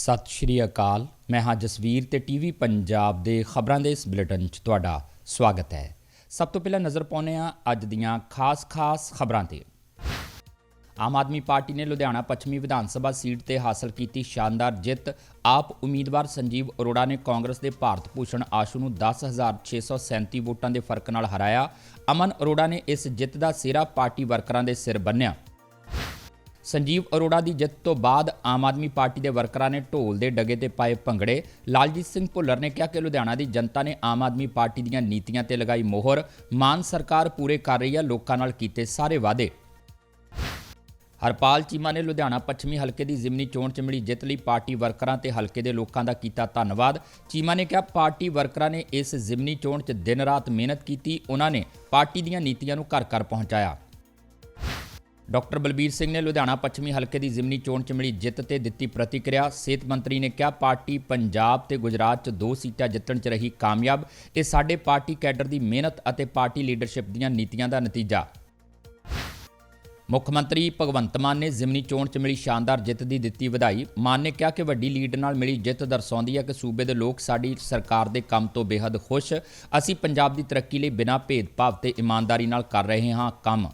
ਸਤਿ ਸ਼੍ਰੀ ਅਕਾਲ। ਮੈਂ ਹਾਂ ਜਸਵੀਰ ਤੇ ਟੀਵੀ ਪੰਜਾਬ ਦੇ ਖਬਰਾਂ ਦੇ ਇਸ ਬੁਲੇਟਿਨ 'ਚ ਤੁਹਾਡਾ ਸਵਾਗਤ ਹੈ। ਸਭ ਤੋਂ ਪਹਿਲਾਂ ਨਜ਼ਰ ਪਾਉਂਦੇ ਹਾਂ ਅੱਜ ਦੀਆਂ ਖਾਸ-ਖਾਸ ਖਬਰਾਂ ਤੇ। ਆਮ ਆਦਮੀ ਪਾਰਟੀ ਨੇ ਲੁਧਿਆਣਾ ਪੱਛਮੀ ਵਿਧਾਨ ਸਭਾ ਸੀਟ ਤੇ ਹਾਸਲ ਕੀਤੀ ਸ਼ਾਨਦਾਰ ਜਿੱਤ। ਆਪ ਉਮੀਦਵਾਰ ਸੰਜੀਵ ਅਰੋੜਾ ਨੇ ਕਾਂਗਰਸ ਦੇ ਭਾਰਤ ਭੂਸ਼ਣ ਆਸ਼ੂ ਨੂੰ 10637 ਵੋਟਾਂ ਦੇ ਫ਼ਰਕ ਨਾਲ ਹਰਾਇਆ। ਅਮਨ ਅਰੋੜਾ ਨੇ ਇਸ ਜਿੱਤ ਦਾ ਸਿਰਾ ਪਾਰਟੀ ਵਰਕਰਾਂ ਦੇ ਸਿਰ ਬੰਨਿਆ। ਸੰਜੀਵ ਅਰੋੜਾ ਦੀ ਜਿੱਤ ਤੋਂ ਬਾਅਦ ਆਮ ਆਦਮੀ ਪਾਰਟੀ ਦੇ ਵਰਕਰਾਂ ਨੇ ਢੋਲ ਦੇ ਡਗੇ ਤੇ ਪਾਏ ਭੰਗੜੇ। ਲਾਲਜੀਤ ਸਿੰਘ ਭੁੱਲਰ ਨੇ ਕਿਹਾ ਕਿ ਲੁਧਿਆਣਾ ਦੀ ਜਨਤਾ ਨੇ ਆਮ ਆਦਮੀ ਪਾਰਟੀ ਦੀਆਂ ਨੀਤੀਆਂ ਤੇ ਲਗਾਈ ਮੋਹਰ। ਮਾਨ ਸਰਕਾਰ ਪੂਰੇ ਕਰ ਰਹੀ ਹੈ, ਲੋਕਾਂ ਨਾਲ ਕੀਤੇ ਸਾਰੇ ਵਾਅਦੇ। ਹਰਪਾਲ ਚੀਮਾ ਨੇ ਲੁਧਿਆਣਾ ਪੱਛਮੀ ਹਲਕੇ ਦੀ ਜ਼ਿਮਨੀ ਚੋਣ 'ਚ ਮਿਲੀ ਜਿੱਤ ਲਈ ਪਾਰਟੀ ਵਰਕਰਾਂ ਤੇ ਹਲਕੇ ਦੇ ਲੋਕਾਂ ਦਾ ਕੀਤਾ ਧੰਨਵਾਦ। ਚੀਮਾ ਨੇ ਕਿਹਾ, ਪਾਰਟੀ ਵਰਕਰਾਂ ਨੇ ਇਸ ਜ਼ਿਮਨੀ ਚੋਣ 'ਚ ਦਿਨ ਰਾਤ ਮਿਹਨਤ ਕੀਤੀ, ਉਹਨਾਂ ਨੇ ਪਾਰਟੀ ਦੀਆਂ ਨੀਤੀਆਂ ਨੂੰ ਘਰ ਘਰ ਪਹੁੰਚਾਇਆ। ਡਾਕਟਰ ਬਲਬੀਰ ਸਿੰਘ ਨੇ ਲੁਧਿਆਣਾ ਪੱਛਮੀ ਹਲਕੇ ਦੀ ਜ਼ਿਮਨੀ ਚੋਣ 'ਚ ਮਿਲੀ ਜਿੱਤ ਤੇ ਦਿੱਤੀ ਪ੍ਰਤੀਕਿਰਿਆ। ਸਿਹਤ ਮੰਤਰੀ ਨੇ ਕਿਹਾ, ਪਾਰਟੀ ਪੰਜਾਬ ਤੇ ਗੁਜਰਾਤ 'ਚ ਦੋ ਸੀਟਾਂ ਜਿੱਤਣ 'ਚ ਰਹੀ ਕਾਮਯਾਬ ਇਹ ਸਾਡੇ ਪਾਰਟੀ ਕੈਡਰ ਦੀ ਮਿਹਨਤ ਅਤੇ ਪਾਰਟੀ ਲੀਡਰਸ਼ਿਪ ਦੀਆਂ ਨੀਤੀਆਂ ਦਾ ਨਤੀਜਾ। ਮੁੱਖ ਮੰਤਰੀ ਭਗਵੰਤ ਮਾਨ ਨੇ ਜ਼ਿਮਨੀ ਚੋਣ 'ਚ ਮਿਲੀ ਸ਼ਾਨਦਾਰ ਜਿੱਤ ਦੀ ਦਿੱਤੀ ਵਧਾਈ। ਮਾਨ ਨੇ ਕਿਹਾ ਕਿ ਵੱਡੀ ਲੀਡ ਨਾਲ ਮਿਲੀ ਜਿੱਤ ਦਰਸਾਉਂਦੀ ਹੈ ਕਿ ਸੂਬੇ ਦੇ ਲੋਕ ਸਾਡੀ ਸਰਕਾਰ ਦੇ ਕੰਮ ਤੋਂ ਬੇहद ਖੁਸ਼। ਅਸੀਂ ਪੰਜਾਬ ਦੀ ਤਰੱਕੀ ਲਈ ਬਿਨਾਂ ਭੇਦਭਾਵ ਤੇ ਇਮਾਨਦਾਰੀ ਨਾਲ ਕਰ ਰਹੇ ਹਾਂ ਕੰਮ।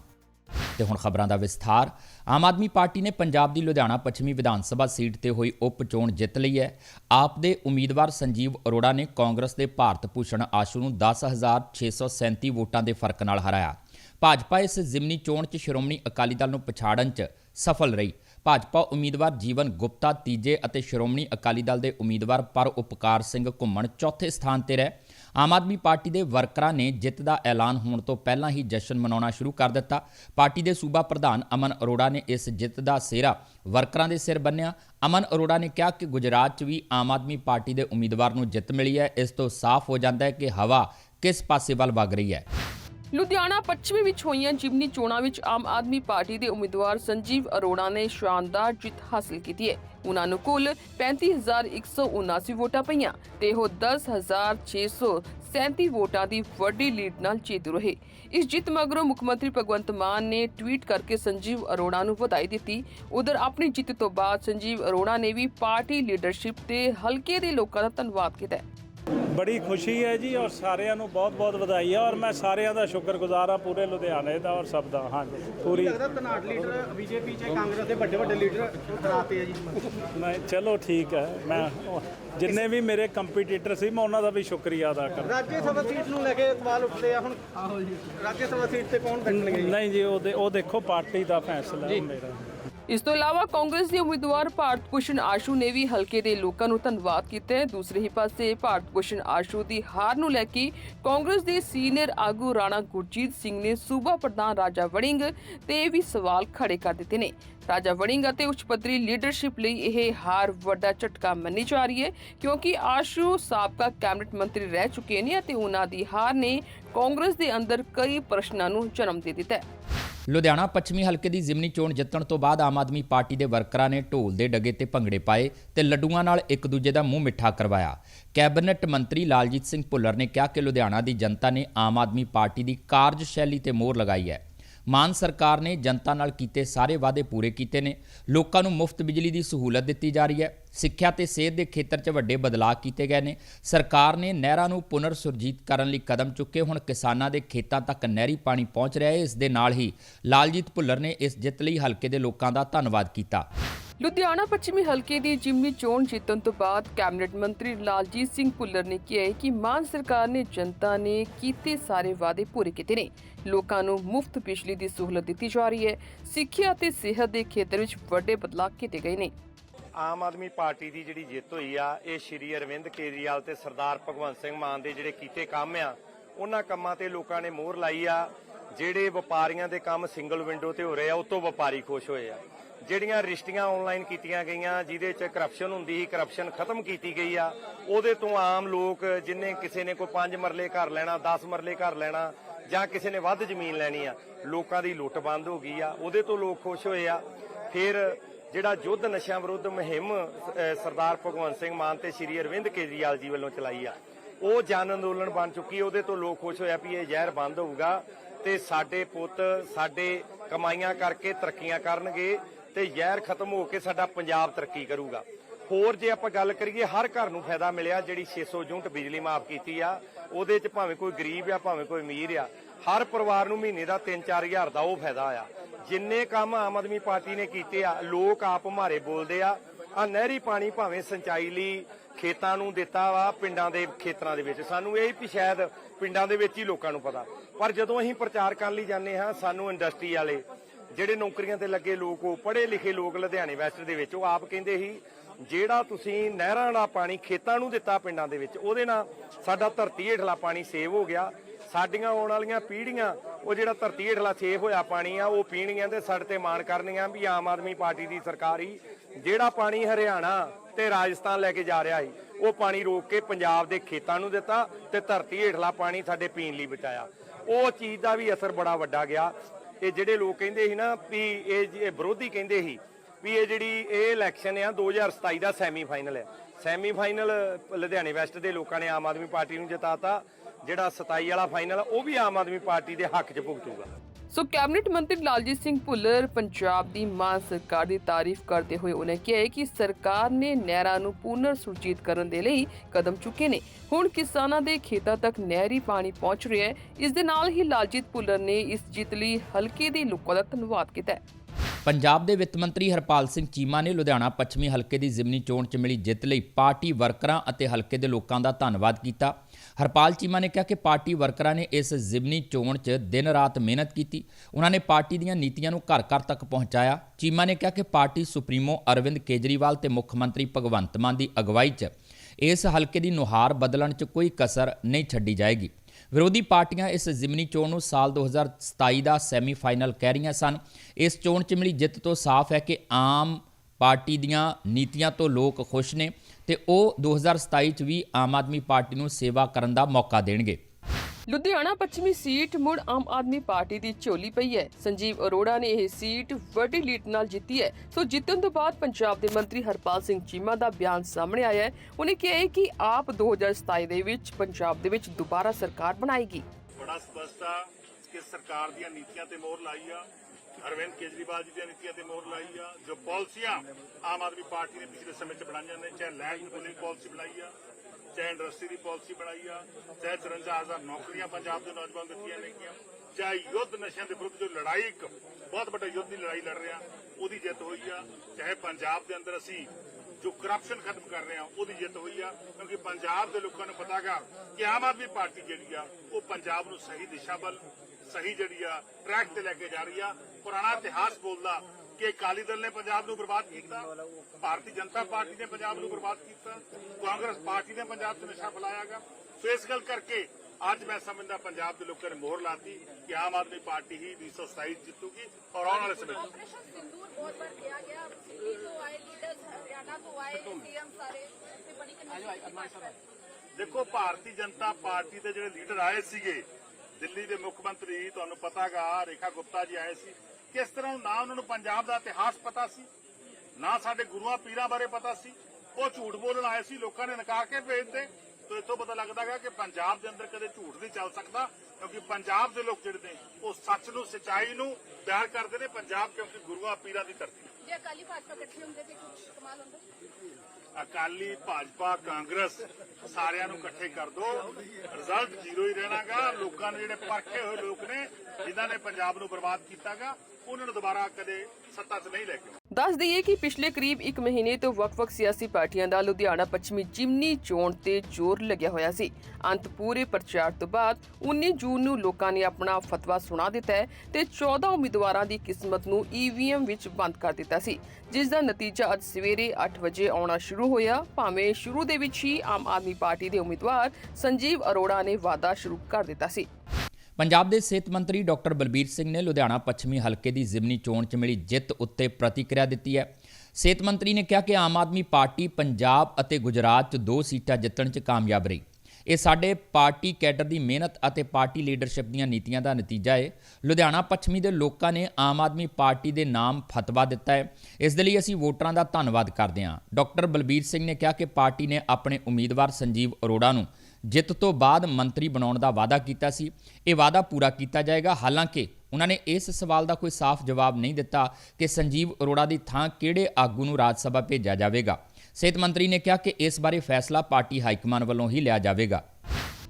ਤੇ ਹੁਣ ਖਬਰਾਂ ਦਾ ਵਿਸਥਾਰ। ਆਮ ਆਦਮੀ ਪਾਰਟੀ ਨੇ ਪੰਜਾਬ ਦੀ ਲੁਧਿਆਣਾ ਪੱਛਮੀ ਵਿਧਾਨ ਸਭਾ ਸੀਟ ਤੇ ਹੋਈ ਉਪ ਚੋਣ ਜਿੱਤ ਲਈ ਹੈ। ਆਪ ਦੇ ਉਮੀਦਵਾਰ ਸੰਜੀਵ ਅਰੋੜਾ ਨੇ ਕਾਂਗਰਸ ਦੇ ਭਾਰਤ ਭੂਸ਼ਣ ਆਸ਼ੂ ਨੂੰ 10637 ਵੋਟਾਂ ਦੇ ਫ਼ਰਕ ਨਾਲ ਹਰਾਇਆ। ਭਾਜਪਾ ਇਸ ਜ਼ਿਮਨੀ ਚੋਣ 'ਚ ਸ਼੍ਰੋਮਣੀ ਅਕਾਲੀ ਦਲ ਨੂੰ ਪਛਾੜਨ 'ਚ ਸਫਲ ਰਹੀ। ਭਾਜਪਾ ਉਮੀਦਵਾਰ ਜੀਵਨ ਗੁਪਤਾ, ਤੀਜੇ ਅਤੇ ਸ਼੍ਰੋਮਣੀ ਅਕਾਲੀ ਦਲ ਦੇ ਉਮੀਦਵਾਰ ਪਰ ਉਪਕਾਰ ਸਿੰਘ ਘੁੰਮਣ ਚੌਥੇ ਸਥਾਨ ਤੇ ਰਹੇ। ਆਮ ਆਦਮੀ ਪਾਰਟੀ ਦੇ ਵਰਕਰਾਂ ਨੇ ਜਿੱਤ ਦਾ ਐਲਾਨ ਹੋਣ ਤੋਂ ਪਹਿਲਾਂ ਹੀ ਜਸ਼ਨ ਮਨਾਉਣਾ ਸ਼ੁਰੂ ਕਰ ਦਿੱਤਾ। ਪਾਰਟੀ ਦੇ ਸੂਬਾ ਪ੍ਰਧਾਨ ਅਮਨ ਅਰੋੜਾ ਨੇ ਇਸ ਜਿੱਤ ਦਾ ਸਿਹਰਾ ਵਰਕਰਾਂ ਦੇ ਸਿਰ ਬੰਨਿਆ। ਅਮਨ ਅਰੋੜਾ ਨੇ ਕਿਹਾ ਕਿ ਗੁਜਰਾਤ 'ਚ ਵੀ ਆਮ ਆਦਮੀ ਪਾਰਟੀ ਦੇ ਉਮੀਦਵਾਰ ਨੂੰ ਜਿੱਤ ਮਿਲੀ ਹੈ। ਇਸ ਤੋਂ ਸਾਫ਼ ਹੋ ਜਾਂਦਾ ਹੈ ਕਿ ਹਵਾ ਕਿਸ ਪਾਸੇ ਵੱਲ ਵਗ ਰਹੀ ਹੈ। ਲੁਧਿਆਣਾ ਪੱਛਮੀ ਵਿੱਚ ਹੋਈਆਂ ਜਿਮਨੀ ਚੋਣਾਂ ਵਿੱਚ ਆਮ ਆਦਮੀ ਪਾਰਟੀ ਦੇ ਉਮੀਦਵਾਰ ਸੰਜੀਵ ਅਰੋੜਾ ਨੇ ਸ਼ਾਨਦਾਰ ਜਿੱਤ ਹਾਸਲ ਕੀਤੀ ਹੈ। ਉਹਨਾਂ ਨੂੰ ਕੁੱਲ 35179 ਵੋਟਾਂ ਪਈਆਂ ਤੇ ਉਹ 10637 ਵੋਟਾਂ ਦੀ ਵੱਡੀ ਲੀਡ ਨਾਲ ਜੇਤੂ ਰਹੇ। ਇਸ ਜਿੱਤ ਮਗਰੋਂ ਮੁੱਖ ਮੰਤਰੀ ਭਗਵੰਤ ਮਾਨ ਨੇ ਟਵੀਟ ਕਰਕੇ ਸੰਜੀਵ ਅਰੋੜਾ ਨੂੰ ਵਧਾਈ ਦਿੱਤੀ। ਉਧਰ ਆਪਣੀ ਜਿੱਤ ਤੋਂ ਬਾਅਦ ਸੰਜੀਵ ਅਰੋੜਾ ਨੇ ਵੀ ਪਾਰਟੀ ਲੀਡਰਸ਼ਿਪ ਤੇ ਹਲਕੇ ਦੇ ਲੋਕਾਂ ਦਾ ਧੰਨਵਾਦ ਕੀਤਾ ਬੜੀ ਖੁਸ਼ੀ ਹੈ ਜੀ ਔਰ ਸਾਰਿਆਂ ਨੂੰ ਬਹੁਤ-ਬਹੁਤ ਵਧਾਈ ਹੈ ਔਰ ਮੈਂ ਸਾਰਿਆਂ ਦਾ ਸ਼ੁਕਰਗੁਜ਼ਾਰ ਹਾਂ ਪੂਰੇ ਲੁਧਿਆਣੇ ਦਾ ਔਰ ਸਭ ਦਾ ਹਾਂਜੀ ਪੂਰੀ ਲੱਗਦਾ ਧਨਾੜ ਲੀਡਰ ਬੀਜੇਪੀ ਚ ਕਾਂਗਰਸ ਦੇ ਵੱਡੇ ਵੱਡੇ ਲੀਡਰ ਹਰਾਤੇ ਆ ਜੀ? ਮੈਂ ਚਲੋ ਠੀਕ ਹੈ ਮੈਂ ਜਿੰਨੇ ਵੀ ਮੇਰੇ ਕੰਪੀਟੀਟਰ ਸੀ ਮੈਂ ਉਹਨਾਂ ਦਾ ਵੀ ਸ਼ੁਕਰੀਆ ਅਦਾ ਕਰਦਾ। ਰਾਜ ਸਭਾ ਸੀਟ ਨੂੰ ਲੈ ਕੇ ਸਵਾਲ ਉੱਠਦੇ ਆ ਹੁਣ। ਆਹੋ ਜੀ। ਰਾਜ ਸਭਾ ਸੀਟ ਤੇ ਕੌਣ ਬੈਠਣਗੇ ਜੀ? ਨਹੀਂ ਜੀ ਉਹ ਦੇ- ਉਹ ਦੇਖੋ ਪਾਰਟੀ ਦਾ ਫੈਸਲਾ ਹੈ ਮੇਰਾ। ਇਸ ਤੋਂ ਇਲਾਵਾ ਕਾਂਗਰਸ ਦੇ ਉਮੀਦਵਾਰ ਭਾਰਤ ਭੂਸ਼ਣ ਆਸ਼ੂ ਨੇ ਵੀ ਹਲਕੇ ਦੇ ਲੋਕਾਂ ਨੂੰ ਧੰਨਵਾਦ ਕੀਤਾ ਹੈ। ਦੂਸਰੇ ਹੀ ਪਾਸੇ ਭਾਰਤ ਭੂਸ਼ਣ ਆਸ਼ੂ ਦੀ ਹਾਰ ਨੂੰ ਲੈ ਕੇ ਕਾਂਗਰਸ ਦੇ ਸੀਨੀਅਰ ਆਗੂ ਰਾਣਾ ਗੁਰਜੀਤ ਸਿੰਘ ਨੇ ਸੂਬਾ ਪ੍ਰਧਾਨ ਰਾਜਾ ਵੜਿੰਗ ਤੇ ਵੀ ਸਵਾਲ ਖੜੇ ਕਰ ਦਿੱਤੇ ਨੇ। ਰਾਜਾ ਵੜਿੰਗ ਅਤੇ ਉੱਚ ਪੱਧਰੀ ਲੀਡਰਸ਼ਿਪ ਲਈ ਇਹ ਹਾਰ ਵੱਡਾ ਝਟਕਾ ਮੰਨੀ ਜਾ ਰਹੀ ਹੈ ਕਿਉਂਕਿ ਆਸ਼ੂ ਸਾਬਕਾ ਕੈਬਨਿਟ ਮੰਤਰੀ ਰਹਿ ਚੁੱਕੇ ਨੇ ਅਤੇ ਉਹਨਾਂ ਦੀ ਹਾਰ ਨੇ ਕਾਂਗਰਸ ਦੇ ਅੰਦਰ ਕਈ ਪ੍ਰਸ਼ਨਾਂ ਨੂੰ ਜਨਮ ਦੇ ਦਿੱਤਾ ਹੈ। ਲੁਧਿਆਣਾ ਪੱਛਮੀ ਹਲਕੇ ਦੀ ਜ਼ਿਮਨੀ ਚੋਣ ਜਿੱਤਣ ਤੋਂ ਬਾਅਦ ਆਮ ਆਦਮੀ ਪਾਰਟੀ ਦੇ ਵਰਕਰਾਂ ਨੇ ਢੋਲ ਦੇ ਡਗੇ ਤੇ ਭੰਗੜੇ ਪਾਏ ਤੇ ਲੱਡੂਆਂ ਨਾਲ ਇੱਕ ਦੂਜੇ ਦਾ ਮੂੰਹ ਮਿੱਠਾ ਕਰਵਾਇਆ। ਕੈਬਨਿਟ ਮੰਤਰੀ ਲਾਲਜੀਤ ਸਿੰਘ ਭੁੱਲਰ ਨੇ ਕਿਹਾ ਕਿ ਲੁਧਿਆਣਾ ਦੀ ਜਨਤਾ ਨੇ ਆਮ ਆਦਮੀ ਪਾਰਟੀ ਦੀ ਕਾਰਜਸ਼ੈਲੀ ਤੇ ਮੋਹਰ ਲਗਾਈ ਹੈ। ਮਾਨ ਸਰਕਾਰ ਨੇ ਜਨਤਾ ਨਾਲ ਕੀਤੇ ਸਾਰੇ ਵਾਅਦੇ ਪੂਰੇ ਕੀਤੇ ਨੇ। ਲੋਕਾਂ ਨੂੰ ਮੁਫਤ ਬਿਜਲੀ ਦੀ ਸਹੂਲਤ ਦਿੱਤੀ ਜਾ ਰਹੀ ਹੈ। ਸਿੱਖਿਆ ਤੇ ਸਿਹਤ ਦੇ ਖੇਤਰ 'ਚ ਵੱਡੇ ਬਦਲਾਅ ਕੀਤੇ ਗਏ ਨੇ। ਸਰਕਾਰ ਨੇ ਨਹਿਰਾਂ ਨੂੰ ਪੁਨਰ ਸੁਰਜੀਤ ਕਰਨ ਲਈ ਕਦਮ ਚੁੱਕੇ। ਹੁਣ ਕਿਸਾਨਾਂ ਦੇ ਖੇਤਾਂ ਤੱਕ ਨਹਿਰੀ ਪਾਣੀ ਪਹੁੰਚ ਰਿਹਾ ਹੈ ਇਸ ਦੇ ਨਾਲ ਹੀ ਲਾਲਜੀਤ ਭੁੱਲਰ ਨੇ ਇਸ ਜਿੱਤ ਲਈ ਹਲਕੇ ਦੇ ਲੋਕਾਂ ਦਾ ਧੰਨਵਾਦ ਕੀਤਾ। ਲੁਧਿਆਣਾ ਪੱਛਮੀ ਹਲਕੇ ਦੀ ਜਿਮਨੀ ਚੋਣ ਜਿੱਤਣ ਤੋਂ ਬਾਅਦ ਕੈਬਨਿਟ ਮੰਤਰੀ ਲਾਲਜੀਤ ਸਿੰਘ ਭੁੱਲਰ ਨੇ ਕਿਹਾ ਕਿ ਮਾਨ ਸਰਕਾਰ ਨੇ ਜਨਤਾ ਨੇ ਕੀਤੇ ਸਾਰੇ ਵਾਅਦੇ ਪੂਰੇ ਕੀਤੇ ਨੇ। ਲੋਕਾਂ ਨੂੰ ਮੁਫਤ ਬਿਜਲੀ ਦੀ ਸਹੂਲਤ ਦਿੱਤੀ ਜਾ ਰਹੀ ਹੈ। ਸਿੱਖਿਆ ਅਤੇ ਸਿਹਤ ਦੇ ਖੇਤਰ ਵਿੱਚ ਵੱਡੇ ਬਦਲਾਅ ਕੀਤੇ ਗਏ ਨੇ। ਆਮ ਆਦਮੀ ਪਾਰਟੀ ਦੀ ਜਿਹੜੀ ਜਿੱਤ ਹੋਈ ਆ, ਇਹ ਸ਼੍ਰੀ ਅਰਵਿੰਦ ਕੇਜਰੀਵਾਲ ਤੇ ਸਰਦਾਰ ਭਗਵੰਤ ਸਿੰਘ ਮਾਨ ਦੇ ਜਿਹੜੇ ਕੀਤੇ ਕੰਮ ਆ, ਉਹਨਾਂ ਕੰਮਾਂ ਤੇ ਲੋਕਾਂ ਨੇ ਮੋਹਰ ਲਾਈ ਆ। ਜਿਹੜੇ ਵਪਾਰੀਆਂ ਦੇ ਕੰਮ ਸਿੰਗਲ ਵਿੰਡੋ ਤੇ ਹੋ ਰਹੇ ਆ, ਉਹ ਤੋਂ ਵਪਾਰੀ ਖੁਸ਼ ਹੋਏ ਆ। ਜਿਹੜੀਆਂ ਰਿਸ਼ਤੀਆਂ ਆਨਲਾਈਨ ਕੀਤੀਆਂ ਗਈਆਂ, ਜਿਹਦੇ 'ਚ ਕਰਪਸ਼ਨ ਹੁੰਦੀ ਸੀ ਕਰਪਸ਼ਨ ਖਤਮ ਕੀਤੀ ਗਈ ਆ, ਉਹਦੇ ਤੋਂ ਆਮ ਲੋਕ ਜਿਨੇ ਕਿਸੇ ਨੇ ਕੋਈ 5 ਮਰਲੇ ਘਰ ਲੈਣਾ 10 ਮਰਲੇ ਘਰ ਲੈਣਾ, ਜਾਂ ਕਿਸੇ ਨੇ ਵੱਧ ਜ਼ਮੀਨ ਲੈਣੀ ਆ, ਲੋਕਾਂ ਦੀ ਲੁੱਟ ਬੰਦ ਹੋ ਗਈ ਆ, ਉਹਦੇ ਤੋਂ ਲੋਕ ਖੁਸ਼ ਹੋਏ ਆ। ਫਿਰ ਜਿਹੜਾ ਯੁੱਧ ਨਸ਼ਿਆਂ ਵਿਰੁੱਧ ਮੁਹਿੰਮ ਸਰਦਾਰ ਭਗਵੰਤ ਸਿੰਘ ਮਾਨ ਤੇ ਸ਼੍ਰੀ ਅਰਵਿੰਦ ਕੇਜਰੀਵਾਲ ਜੀ ਵੱਲੋਂ ਚਲਾਈ ਆ। ਉਹ ਜਨ ਅੰਦੋਲਨ ਬਣ ਚੁੱਕੀ ਉਹਦੇ ਤੋਂ ਲੋਕ ਖੁਸ਼ ਹੋਇਆ ਵੀ ਇਹ ਜ਼ਹਿਰ ਬੰਦ ਹੋਊਗਾ ਤੇ ਸਾਡੇ ਪੁੱਤ, ਸਾਡੇ ਕਮਾਈਆਂ ਕਰਕੇ ਤਰੱਕੀਆਂ ਕਰਨਗੇ ਤੇ ਜ਼ਹਿਰ ਖਤਮ ਹੋ ਕੇ ਸਾਡਾ ਪੰਜਾਬ ਤਰੱਕੀ ਕਰੂਗਾ। ਹੋਰ ਜੇ ਆਪਾਂ ਗੱਲ ਕਰੀਏ, ਹਰ ਘਰ ਨੂੰ ਫਾਇਦਾ ਮਿਲਿਆ ਜਿਹੜੀ 600 ਯੂਨਿਟ ਬਿਜਲੀ ਮਾਫ ਕੀਤੀ ਆ, ਉਹਦੇ ਚ ਭਾਵੇਂ ਕੋਈ ਗਰੀਬ ਆ, ਭਾਵੇਂ ਕੋਈ ਅਮੀਰ ਆ ਹਰ ਪਰਿਵਾਰ ਨੂੰ ਮਹੀਨੇ ਦਾ 3-4000 ਦਾ ਉਹ ਫਾਇਦਾ ਆ ਜਿੰਨੇ ਕੰਮ ਆਮ ਆਦਮੀ ਪਾਰਟੀ ਨੇ ਕੀਤੇ ਆ, ਲੋਕ ਆਪ ਮਾਰੇ ਬੋਲਦੇ ਆ। ਆ ਨਹਿਰੀ ਪਾਣੀ ਭਾਵੇਂ ਸਿੰਚਾਈ ਲਈ ਖੇਤਾਂ ਨੂੰ ਦਿੱਤਾ ਵਾ, ਪਿੰਡਾਂ ਦੇ ਖੇਤਰਾਂ ਦੇ ਵਿੱਚ। ਸਾਨੂੰ ਇਹ ਵੀ ਸ਼ਾਇਦ ਪਿੰਡਾਂ ਦੇ ਵਿੱਚ ਹੀ ਲੋਕਾਂ ਨੂੰ ਪਤਾ। ਪਰ ਜਦੋਂ ਅਸੀਂ ਪ੍ਰਚਾਰ ਕਰਨ ਲਈ ਜਾਂਦੇ ਹਾਂ, ਸਾਨੂੰ ਇੰਡਸਟਰੀ ਵਾਲੇ, ਜਿਹੜੇ ਨੌਕਰੀਆਂ ਤੇ ਲੱਗੇ ਲੋਕ, ਉਹ ਪੜ੍ਹੇ ਲਿਖੇ ਲੋਕ ਲੁਧਿਆਣੇ ਵੈਸਟ ਦੇ ਵਿੱਚ, ਉਹ ਆਪ ਕਹਿੰਦੇ ਸੀ, ਜਿਹੜਾ ਤੁਸੀਂ ਨਹਿਰਾਂ ਦਾ ਪਾਣੀ ਖੇਤਾਂ ਨੂੰ ਦਿੱਤਾ ਪਿੰਡਾਂ ਦੇ ਵਿੱਚ, ਉਹਦੇ ਨਾਲ ਸਾਡਾ ਧਰਤੀ ਹੇਠਲਾ ਪਾਣੀ ਸੇਵ ਹੋ ਗਿਆ। ਸਾਡੀਆਂ ਆਉਣ ਵਾਲੀਆਂ ਪੀੜ੍ਹੀਆਂ, ਉਹ ਜਿਹੜਾ ਧਰਤੀ ਹੇਠਲਾ ਸੇਵ ਹੋਇਆ ਪਾਣੀ ਆ, ਉਹ ਪੀਣਗੀਆਂ ਤੇ ਸਾਡੇ ਤੇ ਮਾਣ ਕਰਨਗੀਆਂ ਵੀ ਆਮ ਆਦਮੀ ਪਾਰਟੀ ਦੀ ਸਰਕਾਰ ਹੀ। ਜਿਹੜਾ ਪਾਣੀ ਹਰਿਆਣਾ ਤੇ ਰਾਜਸਥਾਨ ਲੈ ਕੇ ਜਾ ਰਿਹਾ ਸੀ, ਉਹ ਪਾਣੀ ਰੋਕ ਕੇ ਪੰਜਾਬ ਦੇ ਖੇਤਾਂ ਨੂੰ ਦਿੱਤਾ ਤੇ ਧਰਤੀ ਹੇਠਲਾ ਪਾਣੀ ਸਾਡੇ ਪੀਣ ਲਈ ਬਚਾਇਆ। ਉਹ ਚੀਜ਼ ਦਾ ਵੀ ਅਸਰ ਬੜਾ ਵੱਡਾ ਗਿਆ। ਇਹ ਜਿਹੜੇ ਲੋਕ ਕਹਿੰਦੇ ਸੀ ਨਾ ਵੀ ਇਹ ਇਹ ਵਿਰੋਧੀ ਕਹਿੰਦੇ ਸੀ ਵੀ ਇਹ ਜਿਹੜੀ ਇਹ ਇਲੈਕਸ਼ਨ ਆ 2027 ਦਾ ਸੈਮੀ ਫਾਈਨਲ ਹੈ। ਸੈਮੀ ਫਾਈਨਲ ਲੁਧਿਆਣੇ ਵੈਸਟ ਦੇ ਲੋਕਾਂ ਨੇ ਆਮ ਆਦਮੀ ਪਾਰਟੀ ਨੂੰ ਜਿਤਾਤਾ। ਜਿਹੜਾ 27 ਵਾਲਾ ਫਾਈਨਲ ਉਹ ਵੀ ਆਮ ਆਦਮੀ ਪਾਰਟੀ ਦੇ ਹੱਕ 'ਚ ਭੁਗਤੂਗਾ। ਸੋ ਕੈਬਨਿਟ ਮੰਤਰੀ ਲਾਲਜੀਤ ਸਿੰਘ ਭੁੱਲਰ ਪੰਜਾਬ ਦੀ ਮਾਨ ਸਰਕਾਰ ਦੀ ਤਾਰੀਫ ਕਰਦੇ ਹੋਏ ਉਹਨੇ ਕਿਹਾ ਕਿ ਸਰਕਾਰ ਨੇ ਨਹਿਰਾਂ ਨੂੰ ਪੁਨਰ ਸੁਰਜੀਤ ਕਰਨ ਦੇ ਲਈ ਕਦਮ ਚੁੱਕੇ ਨੇ। ਹੁਣ ਕਿਸਾਨਾਂ ਦੇ ਖੇਤਾਂ ਤੱਕ ਨਹਿਰੀ ਪਾਣੀ ਪਹੁੰਚ ਰਿਹਾ ਹੈ। ਇਸ ਦੇ ਨਾਲ ਹੀ ਲਾਲਜੀਤ ਭੁੱਲਰ ਨੇ ਇਸ ਜਿੱਤ ਲਈ ਹਲਕੇ ਦੇ ਲੋਕਾਂ ਦਾ ਧੰਨਵਾਦ ਕੀਤਾ ਹੈ। ਪੰਜਾਬ ਦੇ ਵਿੱਤ ਮੰਤਰੀ ਹਰਪਾਲ ਸਿੰਘ ਚੀਮਾ ਨੇ ਲੁਧਿਆਣਾ ਪੱਛਮੀ ਹਲਕੇ ਦੀ ਜ਼ਿਮਨੀ ਚੋਣ 'ਚ ਮਿਲੀ ਜਿੱਤ ਲਈ ਪਾਰਟੀ ਵਰਕਰਾਂ ਅਤੇ ਹਲਕੇ ਦੇ ਲੋਕਾਂ ਦਾ ਧੰਨਵਾਦ ਕੀਤਾ। ਹਰਪਾਲ ਚੀਮਾ ਨੇ ਕਿਹਾ ਕਿ ਪਾਰਟੀ ਵਰਕਰਾਂ ਨੇ ਇਸ ਜ਼ਿਮਨੀ ਚੋਣ 'ਚ ਦਿਨ ਰਾਤ ਮਿਹਨਤ ਕੀਤੀ। ਉਹਨਾਂ ਨੇ ਪਾਰਟੀ ਦੀਆਂ ਨੀਤੀਆਂ ਨੂੰ ਘਰ ਘਰ ਤੱਕ ਪਹੁੰਚਾਇਆ। ਚੀਮਾ ਨੇ ਕਿਹਾ ਕਿ ਪਾਰਟੀ ਸੁਪਰੀਮੋ ਅਰਵਿੰਦ ਕੇਜਰੀਵਾਲ ਤੇ ਮੁੱਖ ਮੰਤਰੀ ਭਗਵੰਤ ਮਾਨ ਦੀ ਅਗਵਾਈ 'ਚ ਇਸ ਹਲਕੇ ਦੀ ਨੁਹਾਰ ਬਦਲਣ 'ਚ ਕੋਈ ਕਸਰ ਨਹੀਂ ਛੱਡੀ ਜਾਏਗੀ। ਵਿਰੋਧੀ ਪਾਰਟੀਆਂ ਇਸ ਜ਼ਿਮਨੀ ਚੋਣ ਨੂੰ ਸਾਲ 2027 ਦਾ ਸੈਮੀਫਾਈਨਲ ਕਹਿ ਰਹੀਆਂ ਸਨ। ਇਸ ਚੋਣ 'ਚ ਮਿਲੀ ਜਿੱਤ ਤੋਂ ਸਾਫ਼ ਹੈ ਕਿ ਆਮ ਪਾਰਟੀ ਦੀਆਂ ਨੀਤੀਆਂ ਤੋਂ ਲੋਕ ਖੁਸ਼ ਨੇ। ਤੇ ਉਹ 2027 'ਚ ਵੀ ਆਮ ਆਦਮੀ ਪਾਰਟੀ ਨੂੰ ਸੇਵਾ ਕਰਨ ਦਾ ਮੌਕਾ ਦੇਣਗੇ। ਲੁਧਿਆਣਾ ਪੱਛਮੀ ਸੀਟ ਮੁੜ ਆਮ ਆਦਮੀ ਪਾਰਟੀ ਦੀ ਝੋਲੀ ਪਈ ਹੈ। ਸੰਜੀਵ ਅਰੋੜਾ ਨੇ ਇਹ ਸੀਟ ਵੱਡੀ ਲੀਡ ਨਾਲ ਜਿੱਤੀ ਹੈ। ਸੋ ਜਿੱਤਣ ਤੋਂ ਬਾਅਦ ਪੰਜਾਬ ਦੇ ਮੰਤਰੀ ਹਰਪਾਲ ਸਿੰਘ ਚੀਮਾ ਦਾ ਬਿਆਨ ਸਾਹਮਣੇ ਆਇਆ ਹੈ। ਉਹਨੇ ਕਿਹਾ ਹੈ ਕਿ ਆਪ 2027 ਦੇ ਵਿੱਚ ਪੰਜਾਬ ਦੇ ਵਿੱਚ ਦੁਬਾਰਾ ਸਰਕਾਰ ਬਣਾਏਗੀ। ਬੜਾ ਸਪਸ਼ਟ ਆ ਕਿ ਸਰਕਾਰ ਦੀਆਂ ਨੀਤੀਆਂ ਤੇ ਮੋਹਰ ਲਾਈ ਆ। ਅਰਵਿੰਦ ਕੇਜਰੀਵਾਲ ਜੀ ਦੀਆਂ ਨੀਤੀਆਂ ਤੇ ਮੋਹਰ ਲਾਈ ਆ, ਜੋ ਪਾਲਿਸੀਆਂ ਆਮ ਆਦਮੀ ਪਾਰਟੀ ਨੇ ਪਿਛਲੇ ਸਮੇਂ 'ਚ ਬਣਾਈਆਂ ਨੇ, ਚਾਹੇ ਲੈਂਡ ਪੂਲਿੰਗ ਪਾਲਿਸੀ ਬਣਾਈ ਆ, ਚਾਹੇ ਇੰਡਸਟਰੀ ਦੀ ਪਾਲਿਸੀ ਬਣਾਈ ਆ, ਚਾਹੇ 54000 ਨੌਕਰੀਆਂ ਪੰਜਾਬ ਦੇ ਨੌਜਵਾਨ ਦਿੱਤੀਆਂ ਨੇਗੀਆਂ ਚਾਹੇ ਯੁੱਧ ਨਸ਼ਿਆਂ ਦੇ ਵਿਰੁੱਧ ਜੋ ਲੜਾਈ, ਇੱਕ ਬਹੁਤ ਵੱਡਾ ਯੁੱਧ ਦੀ ਲੜਾਈ ਲੜ ਰਿਹਾ ਉਹਦੀ ਜਿੱਤ ਹੋਈ ਆ, ਚਾਹੇ ਪੰਜਾਬ ਦੇ ਅੰਦਰ ਅਸੀਂ ਜੋ ਕਰਪਸ਼ਨ ਖਤਮ ਕਰ ਰਹੇ ਆ, ਉਹਦੀ ਜਿੱਤ ਹੋਈ ਆ, ਕਿਉਂਕਿ ਪੰਜਾਬ ਦੇ ਲੋਕਾਂ ਨੂੰ ਪਤਾਗਾ ਕਿ ਆਮ ਆਦਮੀ ਪਾਰਟੀ ਜਿਹੜੀ ਆ, ਉਹ ਪੰਜਾਬ ਨੂੰ ਸਹੀ ਦਿਸ਼ਾ ਵੱਲ, ਸਹੀ ਜਿਹੜੀ ਆ ਟਰੈਕ ਤੇ ਲੈ ਕੇ ਜਾ ਰਹੀ ਆ ਪੁਰਾਣਾ ਇਤਿਹਾਸ ਬੋਲਦਾ ਕਿ ਅਕਾਲੀ ਦਲ ਨੇ ਪੰਜਾਬ ਨੂੰ ਬਰਬਾਦ ਕੀਤਾ ਭਾਰਤੀ ਜਨਤਾ ਪਾਰਟੀ ਨੇ ਪੰਜਾਬ ਨੂੰ ਬਰਬਾਦ ਕੀਤਾ ਕਾਂਗਰਸ ਪਾਰਟੀ ਨੇ ਪੰਜਾਬ 'ਚ ਨਸ਼ਾ ਫਲਾਇਆਗਾ ਸੋ ਇਸ ਗੱਲ ਕਰਕੇ ਅੱਜ ਮੈਂ ਸਮਝਦਾ ਪੰਜਾਬ ਦੇ ਲੋਕਾਂ ਨੇ ਮੋਹਰ ਲਾਤੀ ਕਿ ਆਮ ਆਦਮੀ ਪਾਰਟੀ ਹੀ 227 ਜਿੱਤੂਗੀ ਔਰ ਆਉਣ ਵਾਲੇ ਸਮੇਂ ਦੇਖੋ ਭਾਰਤੀ ਜਨਤਾ ਪਾਰਟੀ ਦੇ ਜਿਹੜੇ ਲੀਡਰ ਆਏ ਸੀਗੇ ਦਿੱਲੀ ਦੇ ਮੁੱਖ ਮੰਤਰੀ ਤੁਹਾਨੂੰ ਪਤਾਗਾ ਰੇਖਾ ਗੁਪਤਾ ਜੀ ਆਏ ਸੀ ਕਿਸ ਤਰ੍ਹਾਂ ਨਾ ਉਹਨਾਂ ਨੂੰ ਪੰਜਾਬ ਦਾ ਇਤਿਹਾਸ ਪਤਾ ਸੀ ਨਾ ਸਾਡੇ ਗੁਰੂਆਂ ਪੀਰਾਂ ਬਾਰੇ ਪਤਾ ਸੀ। ਉਹ ਝੂਠ ਬੋਲਣ ਆਏ ਸੀ ਲੋਕਾਂ ਨੇ ਨਕਾਰ ਕੇ ਭੇਜਦੇ ਤੋਂ ਇੱਥੋਂ ਪਤਾ ਲੱਗਦਾਗਾ ਕਿ ਪੰਜਾਬ ਦੇ ਅੰਦਰ ਕਦੇ ਝੂਠ ਨਹੀਂ ਚੱਲ ਸਕਦਾ ਕਿਉਂਕਿ ਪੰਜਾਬ ਦੇ ਲੋਕ ਜਿਹੜੇ ਨੇ ਉਹ ਸੱਚ ਨੂੰ ਸਚਾਈ ਨੂੰ ਪਿਆਰ ਕਰਦੇ ਨੇ ਪੰਜਾਬ ਕਿਉਂਕਿ ਗੁਰੂਆਂ ਪੀਰਾਂ ਦੀ ਧਰਤੀ ਹੈ। ਜੇ ਅਕਾਲੀ ਭਾਜਪਾ ਇਕੱਠੇ ਹੁੰਦੇ ਤੇ ਕੁਝ ਕਮਾਲ ਹੁੰਦਾ? ਅਕਾਲੀ ਭਾਜਪਾ ਕਾਂਗਰਸ ਸਾਰਿਆਂ ਨੂੰ ਇਕੱਠੇ ਕਰ ਦੋ। ਰਿਜ਼ਲਟ ਜ਼ੀਰੋ ਹੀ ਰਹਿਣਾਗਾ ਲੋਕਾਂ ਨੇ ਜਿਹੜੇ ਪਰਖੇ ਹੋਏ ਲੋਕ ਨੇ ਜਿਨ੍ਹਾਂ ਨੇ ਪੰਜਾਬ ਨੂੰ ਬਰਬਾਦ ਕੀਤਾਗਾ ਉਹਨਾਂ ਨੂੰ ਦੁਬਾਰਾ ਕਦੇ ਸੱਤਾ 'ਚ ਨਹੀਂ ਲੈ ਕੇ ਦੱਸ ਦਈਏ ਕਿ ਪਿਛਲੇ ਕਰੀਬ 1 ਮਹੀਨੇ ਤੋਂ ਵੱਖ-ਵੱਖ ਸਿਆਸੀ ਪਾਰਟੀਆਂ ਦਾ ਲੁਧਿਆਣਾ ਪੱਛਮੀ ਜਿਮਨੀ ਚੋਣ ਤੇ ਜ਼ੋਰ ਲੱਗਿਆ ਹੋਇਆ ਸੀ। ਅੰਤ ਪੂਰੇ ਪ੍ਰਚਾਰ ਤੋਂ ਬਾਅਦ 19 ਜੂਨ ਨੂੰ ਲੋਕਾਂ ਨੇ ਆਪਣਾ ਫਤਵਾ ਸੁਣਾ ਦਿੱਤਾ ਹੈ ਤੇ 14 ਉਮੀਦਵਾਰਾਂ ਦੀ ਕਿਸਮਤ ਨੂੰ ਈਵੀਐਮ ਵਿੱਚ ਬੰਦ ਕਰ ਦਿੱਤਾ ਸੀ। ਜਿਸ ਦਾ ਨਤੀਜਾ ਅੱਜ ਸਵੇਰੇ 8 ਵਜੇ ਆਉਣਾ ਸ਼ੁਰੂ ਹੋਇਆ। ਭਾਵੇਂ ਸ਼ੁਰੂ ਦੇ ਵਿੱਚ ਹੀ ਆਮ ਆਦਮੀ ਪਾਰਟੀ ਦੇ ਉਮੀਦਵਾਰ ਸੰਜੀਵ ਅਰੋੜਾ ਨੇ ਵਾਅਦਾ ਸ਼ੁਰੂ ਕਰ ਦਿੱਤਾ ਸੀ। ਪੰਜਾਬ ਦੇ ਸਿਹਤ ਮੰਤਰੀ ਡਾਕਟਰ ਬਲਬੀਰ ਸਿੰਘ ਨੇ ਲੁਧਿਆਣਾ ਪੱਛਮੀ ਹਲਕੇ ਦੀ ਜ਼ਿਮਨੀ ਚੋਣ 'ਚ ਮਿਲੀ ਜਿੱਤ ਉੱਤੇ ਪ੍ਰਤੀਕਿਰਿਆ ਦਿੱਤੀ ਹੈ। ਸਿਹਤ ਮੰਤਰੀ ਨੇ ਕਿਹਾ ਕਿ ਆਮ ਆਦਮੀ ਪਾਰਟੀ ਪੰਜਾਬ ਅਤੇ ਗੁਜਰਾਤ 'ਚ ਦੋ ਸੀਟਾਂ ਜਿੱਤਣ 'ਚ ਕਾਮਯਾਬ ਰਹੀ। ਇਹ ਸਾਡੇ ਪਾਰਟੀ ਕੈਡਰ ਦੀ ਮਿਹਨਤ ਅਤੇ ਪਾਰਟੀ ਲੀਡਰਸ਼ਿਪ ਦੀਆਂ ਨੀਤੀਆਂ ਦਾ ਨਤੀਜਾ ਹੈ ਲੁਧਿਆਣਾ ਪੱਛਮੀ ਦੇ ਲੋਕਾਂ ਨੇ ਆਮ ਆਦਮੀ ਪਾਰਟੀ ਦੇ ਨਾਮ ਫਤਵਾ ਦਿੱਤਾ ਹੈ। ਇਸ ਦੇ ਲਈ ਅਸੀਂ ਵੋਟਰਾਂ ਦਾ ਧੰਨਵਾਦ ਕਰਦੇ ਹਾਂ। ਡਾਕਟਰ ਬਲਬੀਰ ਸਿੰਘ ਨੇ ਕਿਹਾ ਕਿ ਪਾਰਟੀ ਨੇ ਆਪਣੇ ਉਮੀਦਵਾਰ ਸੰਜੀਵ ਅਰੋੜਾ ਨੂੰ ਜਿੱਤ ਤੋਂ ਬਾਅਦ ਮੰਤਰੀ ਬਣਾਉਣ ਦਾ ਵਾਅਦਾ ਕੀਤਾ ਸੀ। ਇਹ ਵਾਅਦਾ ਪੂਰਾ ਕੀਤਾ ਜਾਏਗਾ। ਹਾਲਾਂਕਿ ਉਹਨਾਂ ਨੇ ਇਸ ਸਵਾਲ ਦਾ ਕੋਈ ਸਾਫ਼ ਜਵਾਬ ਨਹੀਂ ਦਿੱਤਾ ਕਿ ਸੰਜੀਵ ਅਰੋੜਾ ਦੀ ਥਾਂ ਕਿਹੜੇ ਆਗੂ ਨੂੰ ਰਾਜ ਸਭਾ ਭੇਜਿਆ ਜਾਵੇਗਾ। ਸਿਹਤ ਮੰਤਰੀ ਨੇ ਕਿਹਾ ਕਿ ਇਸ ਬਾਰੇ ਫੈਸਲਾ ਪਾਰਟੀ ਹਾਈਕਮਾਨ ਵੱਲੋਂ ਹੀ ਲਿਆ ਜਾਵੇਗਾ।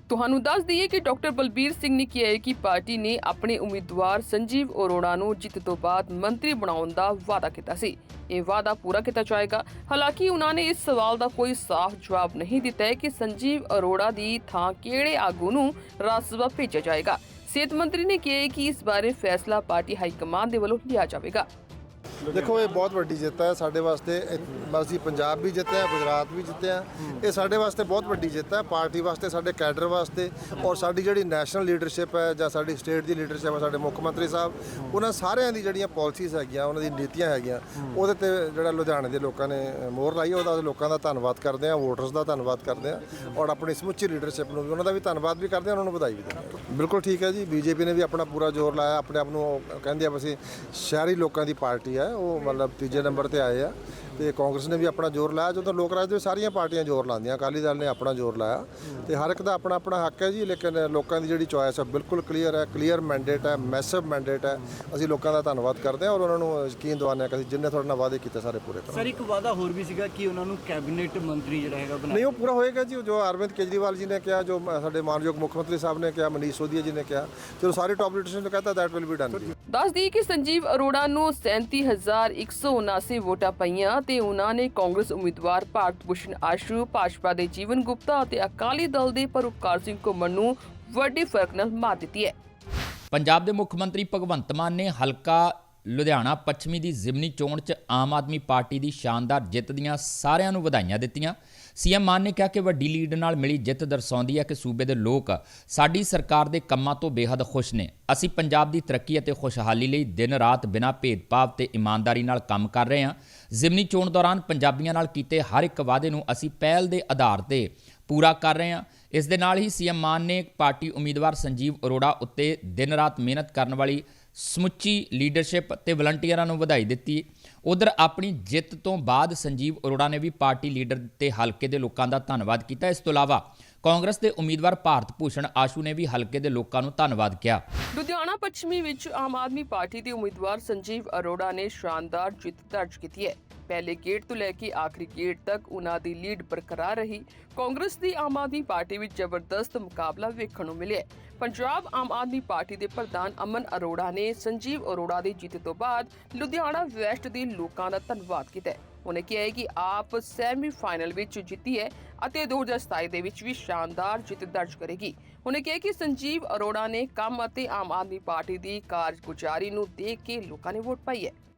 ਤੁਹਾਨੂੰ ਦੱਸ ਦਈਏ ਕਿ ਡਾਕਟਰ ਬਲਬੀਰ ਸਿੰਘ ਨੇ ਕਿਹਾ ਹੈ ਕਿ ਪਾਰਟੀ ਨੇ ਆਪਣੇ ਉਮੀਦਵਾਰ ਸੰਜੀਵ ਅਰੋੜਾ ਨੂੰ ਜਿੱਤ ਤੋਂ ਬਾਅਦ ਮੰਤਰੀ ਬਣਾਉਣ ਦਾ ਵਾਅਦਾ ਕੀਤਾ ਸੀ। ਇਹ ਵਾਅਦਾ ਪੂਰਾ ਕੀਤਾ ਜਾਏਗਾ। ਹਾਲਾਂਕਿ ਉਹਨਾਂ ਨੇ ਇਸ ਸਵਾਲ ਦਾ ਕੋਈ ਸਾਫ਼ ਜਵਾਬ ਨਹੀਂ ਦਿੱਤਾ ਹੈ ਕਿ ਸੰਜੀਵ ਅਰੋੜਾ ਦੀ ਥਾਂ ਕਿਹੜੇ ਆਗੂ ਨੂੰ ਰਾਜ ਸਭਾ ਭੇਜਿਆ ਜਾਏਗਾ। ਸਿਹਤ ਮੰਤਰੀ ਨੇ ਕਿਹਾ ਕਿ ਇਸ ਬਾਰੇ ਫੈਸਲਾ ਪਾਰਟੀ ਹਾਈ ਹਾਈਕਮਾਨ ਦੇ ਵੱਲੋਂ ਲਿਆ ਜਾਵੇਗਾ। ਦੇਖੋ ਇਹ ਬਹੁਤ ਵੱਡੀ ਜਿੱਤ ਹੈ ਸਾਡੇ ਵਾਸਤੇ। ਅਸੀਂ ਪੰਜਾਬ ਵੀ ਜਿੱਤਿਆ ਗੁਜਰਾਤ ਵੀ ਜਿੱਤਿਆ। ਇਹ ਸਾਡੇ ਵਾਸਤੇ ਬਹੁਤ ਵੱਡੀ ਜਿੱਤ ਹੈ। ਪਾਰਟੀ ਵਾਸਤੇ ਸਾਡੇ ਕੈਡਰ ਵਾਸਤੇ ਔਰ ਸਾਡੀ ਜਿਹੜੀ ਨੈਸ਼ਨਲ ਲੀਡਰਸ਼ਿਪ ਹੈ ਜਾਂ ਸਾਡੀ ਸਟੇਟ ਦੀ ਲੀਡਰਸ਼ਿਪ ਹੈ ਸਾਡੇ ਮੁੱਖ ਮੰਤਰੀ ਸਾਹਿਬ ਉਹਨਾਂ ਸਾਰਿਆਂ ਦੀ ਜਿਹੜੀਆਂ ਪਾਲਿਸੀਜ਼ ਹੈਗੀਆਂ ਉਹਨਾਂ ਦੀ ਨੀਤੀਆਂ ਹੈਗੀਆਂ ਉਹਦੇ ਤੇ ਜਿਹੜਾ ਲੁਧਿਆਣੇ ਦੇ ਲੋਕਾਂ ਨੇ ਮੋਹਰ ਲਾਈ ਹੈ, ਉਹਦਾ ਲੋਕਾਂ ਦਾ ਧੰਨਵਾਦ ਕਰਦੇ ਹਾਂ ਵੋਟਰਸ ਦਾ ਧੰਨਵਾਦ ਕਰਦੇ ਹਾਂ ਔਰ ਆਪਣੀ ਸਮੁੱਚੀ ਲੀਡਰਸ਼ਿਪ ਨੂੰ ਵੀ ਉਹਨਾਂ ਦਾ ਵੀ ਧੰਨਵਾਦ ਵੀ ਕਰਦੇ ਹਾਂ ਉਹਨਾਂ ਨੂੰ ਵਧਾਈ ਵੀ ਦਿੰਦੇ ਹਾਂ। ਬਿਲਕੁਲ ਠੀਕ ਹੈ ਜੀ ਬੀਜੇਪੀ ਨੇ ਵੀ ਆਪਣਾ ਪੂਰਾ ਜ਼ੋਰ ਲਾਇਆ ਆਪਣੇ ਆਪ ਨੂੰ ਉਹ ਕਹਿੰਦੇ ਆ ਅਸੀਂ ਸ਼ਹਿਰੀ ਲੋਕਾਂ ਦੀ ਪਾਰਟੀ ਹੈ ਉਹ ਮਤਲਬ ਤੀਜੇ ਨੰਬਰ ਤੇ ਆਏ ਆ। ਤੇ ਕਾਂਗਰਸ ਨੇ ਵੀ ਆਪਣਾ ਜ਼ੋਰ ਲਾਇਆ ਜਦੋਂ ਲੋਕ ਰਾਜ ਦੇ ਵਿੱਚ ਸਾਰੀਆਂ ਪਾਰਟੀਆਂ ਜ਼ੋਰ ਲਾਉਂਦੀਆਂ ਅਕਾਲੀ ਦਲ ਨੇ ਆਪਣਾ ਜ਼ੋਰ ਲਾਇਆ। ਤੇ ਹਰ ਇੱਕ ਦਾ ਆਪਣਾ ਆਪਣਾ ਹੱਕ ਹੈ ਜੀ ਲੇਕਿਨ ਲੋਕਾਂ ਦੀ ਜਿਹੜੀ ਚੋਇਸ ਹੈ ਬਿਲਕੁਲ ਕਲੀਅਰ ਹੈ ਕਲੀਅਰ ਮੈਂਡੇਟ ਹੈ ਮੈਸਿਵ ਮੈਂਡੇਟ ਹੈ। ਅਸੀਂ ਲੋਕਾਂ ਦਾ ਧੰਨਵਾਦ ਕਰਦੇ ਹਾਂ ਔਰ ਉਹਨਾਂ ਨੂੰ ਯਕੀਨ ਦਿਵਾਉਂਦੇ ਹਾਂ ਕਿ ਅਸੀਂ ਜਿੰਨੇ ਤੁਹਾਡੇ ਨਾਲ ਵਾਅਦੇ ਕੀਤੇ ਸਾਰੇ ਪੂਰੇ ਕਰਾਂਗੇ। ਸਰ ਇੱਕ ਵਾਅਦਾ ਹੋਰ ਵੀ ਸੀਗਾ ਕਿ ਉਹਨਾਂ ਨੂੰ ਕੈਬਨਿਟ ਮੰਤਰੀ ਜਿਹੜਾ ਹੈਗਾ ਬਣਾ ਨਹੀਂ ਉਹ ਪੂਰਾ ਹੋਏਗਾ ਜੀ ਜੋ ਅਰਵਿੰਦ ਕੇਜਰੀਵਾਲ ਜੀ ਨੇ ਕਿਹਾ ਜੋ ਸਾਡੇ ਮਾਨਯੋਗ ਮੁੱਖ ਮੰਤਰੀ ਸਾਹਿਬ ਨੇ ਕਿਹਾ ਮਨੀਸ਼ ਸੋਧੀਆ ਜੀ ਨੇ ਕਿਹਾ ਚਲੋ ਸਾਰੇ ਟੌਪ ਲੀਡਰਸ ਨੇ ਕਹਤਾ ਦੈਟ ਵਿਲ ਬੀ ਡਨ ਦੱਸ ਦਈਏ ਕਿ ਸੰਜੀਵ ਅਰੋੜਾ ਨੂੰ 37179 ਵੋਟਾਂ ਪਈਆਂ ਤੇ ਉਹਨਾਂ ਨੇ ਕਾਂਗਰਸ ਉਮੀਦਵਾਰ ਭਾਰਤ ਭੂਸ਼ਣ ਆਸ਼ੂ, ਭਾਜਪਾ ਦੇ ਜੀਵਨ ਗੁਪਤਾ ਅਤੇ ਅਕਾਲੀ ਦਲ ਦੇ ਪਰਉਪਕਾਰ ਸਿੰਘ ਘੁੰਮਣ ਨੂੰ ਵੱਡੇ ਫ਼ਰਕ ਨਾਲ ਮਾਤ ਦਿੱਤੀ ਹੈ। ਪੰਜਾਬ ਦੇ ਮੁੱਖ ਮੰਤਰੀ ਭਗਵੰਤ ਮਾਨ ਨੇ ਹਲਕਾ ਲੁਧਿਆਣਾ ਪੱਛਮੀ ਦੀ ਜ਼ਿਮਨੀ ਚੋਣ 'ਚ ਆਮ ਆਦਮੀ ਪਾਰਟੀ ਦੀ ਸ਼ਾਨਦਾਰ ਜਿੱਤ ਦੀਆਂ ਸਾਰਿਆਂ ਨੂੰ ਵਧਾਈਆਂ ਦਿੱਤੀਆਂ। ਸੀਐਮ ਮਾਨ ਨੇ ਕਿਹਾ ਕਿ ਵੱਡੀ ਲੀਡ ਨਾਲ ਮਿਲੀ ਜਿੱਤ ਦਰਸਾਉਂਦੀ ਹੈ ਕਿ ਸੂਬੇ ਦੇ ਲੋਕ ਸਾਡੀ ਸਰਕਾਰ ਦੇ ਕੰਮਾਂ ਤੋਂ ਬੇਹੱਦ ਖੁਸ਼ ਨੇ। ਅਸੀਂ ਪੰਜਾਬ ਦੀ ਤਰੱਕੀ ਅਤੇ ਖੁਸ਼ਹਾਲੀ ਲਈ ਦਿਨ ਰਾਤ ਬਿਨਾਂ ਭੇਦਭਾਵ ਤੇ ਇਮਾਨਦਾਰੀ ਨਾਲ ਕੰਮ ਕਰ ਰਹੇ ਹਾਂ। ਜ਼ਿਮਨੀ ਚੋਣ ਦੌਰਾਨ ਪੰਜਾਬੀਆਂ ਨਾਲ ਕੀਤੇ ਹਰ ਇੱਕ ਵਾਅਦੇ ਨੂੰ ਅਸੀਂ ਪਹਿਲ ਦੇ ਆਧਾਰ ਤੇ ਪੂਰਾ ਕਰ ਰਹੇ ਹਾਂ। ਇਸ ਦੇ ਨਾਲ ਹੀ ਸੀਐਮ ਮਾਨ ਨੇ ਪਾਰਟੀ ਉਮੀਦਵਾਰ ਸੰਜੀਵ ਅਰੋੜਾ ਉੱਤੇ ਦਿਨ ਰਾਤ ਮਿਹਨਤ ਕਰਨ ਵਾਲੀ ਸਮੁੱਚੀ ਲੀਡਰਸ਼ਿਪ ਤੇ ਵਲੰਟੀਅਰਾਂ ਨੂੰ ਵਧਾਈ ਦਿੱਤੀ। ਉਧਰ ਆਪਣੀ ਜਿੱਤ ਤੋਂ ਬਾਅਦ ਸੰਜੀਵ ਅਰੋੜਾ ਨੇ ਵੀ ਪਾਰਟੀ ਲੀਡਰ ਤੇ ਹਲਕੇ ਦੇ ਲੋਕਾਂ ਦਾ ਧੰਨਵਾਦ ਕੀਤਾ। ਇਸ ਤੋਂ ਇਲਾਵਾ ਕਾਂਗਰਸ ਦੇ ਉਮੀਦਵਾਰ ਭਾਰਤ ਭੂਸ਼ਣ ਆਸ਼ੂ ਨੇ ਵੀ ਹਲਕੇ ਦੇ ਲੋਕਾਂ ਨੂੰ ਧੰਨਵਾਦ ਕਿਹਾ। ਲੁਧਿਆਣਾ ਪੱਛਮੀ ਵਿੱਚ ਆਮ ਆਦਮੀ ਪਾਰਟੀ ਦੇ ਉਮੀਦਵਾਰ ਸੰਜੀਵ ਅਰੋੜਾ ਨੇ ਸ਼ਾਨਦਾਰ ਜਿੱਤ ਦਰਜ ਕੀਤੀ ਹੈ। ਪਹਿਲੇ ਗੇਟ ਤੋਂ ਲੈ ਕੇ ਆਖਰੀ ਗੇਟ ਤੱਕ ਉਹਨਾਂ ਦੀ ਲੀਡ ਬਰਕਰਾਰ ਰਹੀ। ਕਾਂਗਰਸ ਦੀ ਆਮ ਆਦਮੀ ਪਾਰਟੀ ਵਿੱਚ ਜ਼ਬਰਦਸਤ ਮੁਕਾਬਲਾ ਵੇਖਣ ਨੂੰ ਮਿਲਿਆ ਪੰਜਾਬ ਆਮ ਆਦਮੀ ਪਾਰਟੀ ਦੇ ਪ੍ਰਧਾਨ ਅਮਨ ਅਰੋੜਾ ਨੇ ਸੰਜੀਵ ਅਰੋੜਾ ਦੀ ਜਿੱਤ ਤੋਂ ਬਾਅਦ ਲੁਧਿਆਣਾ ਵੈਸਟ ਦੇ ਲੋਕਾਂ ਦਾ ਧੰਨਵਾਦ ਕੀਤਾ ਹੈ। ਉਹਨੇ ਕਿਹਾ ਹੈ ਕਿ ਆਪ ਸੈਮੀ ਫਾਈਨਲ ਵਿੱਚ ਜਿੱਤੀ ਹੈ ਅਤੇ 2027 ਦੇ ਵਿੱਚ ਵੀ ਸ਼ਾਨਦਾਰ ਜਿੱਤ ਦਰਜ ਕਰੇਗੀ। ਉਹਨੇ ਕਿਹਾ ਕਿ ਸੰਜੀਵ ਅਰੋੜਾ ਨੇ ਕੰਮ ਅਤੇ ਆਮ ਆਦਮੀ ਪਾਰਟੀ ਦੀ ਕਾਰਜਗੁਜ਼ਾਰੀ ਨੂੰ ਦੇਖ ਕੇ ਲੋਕਾਂ ਨੇ ਵੋਟ ਪਾਈ ਹੈ।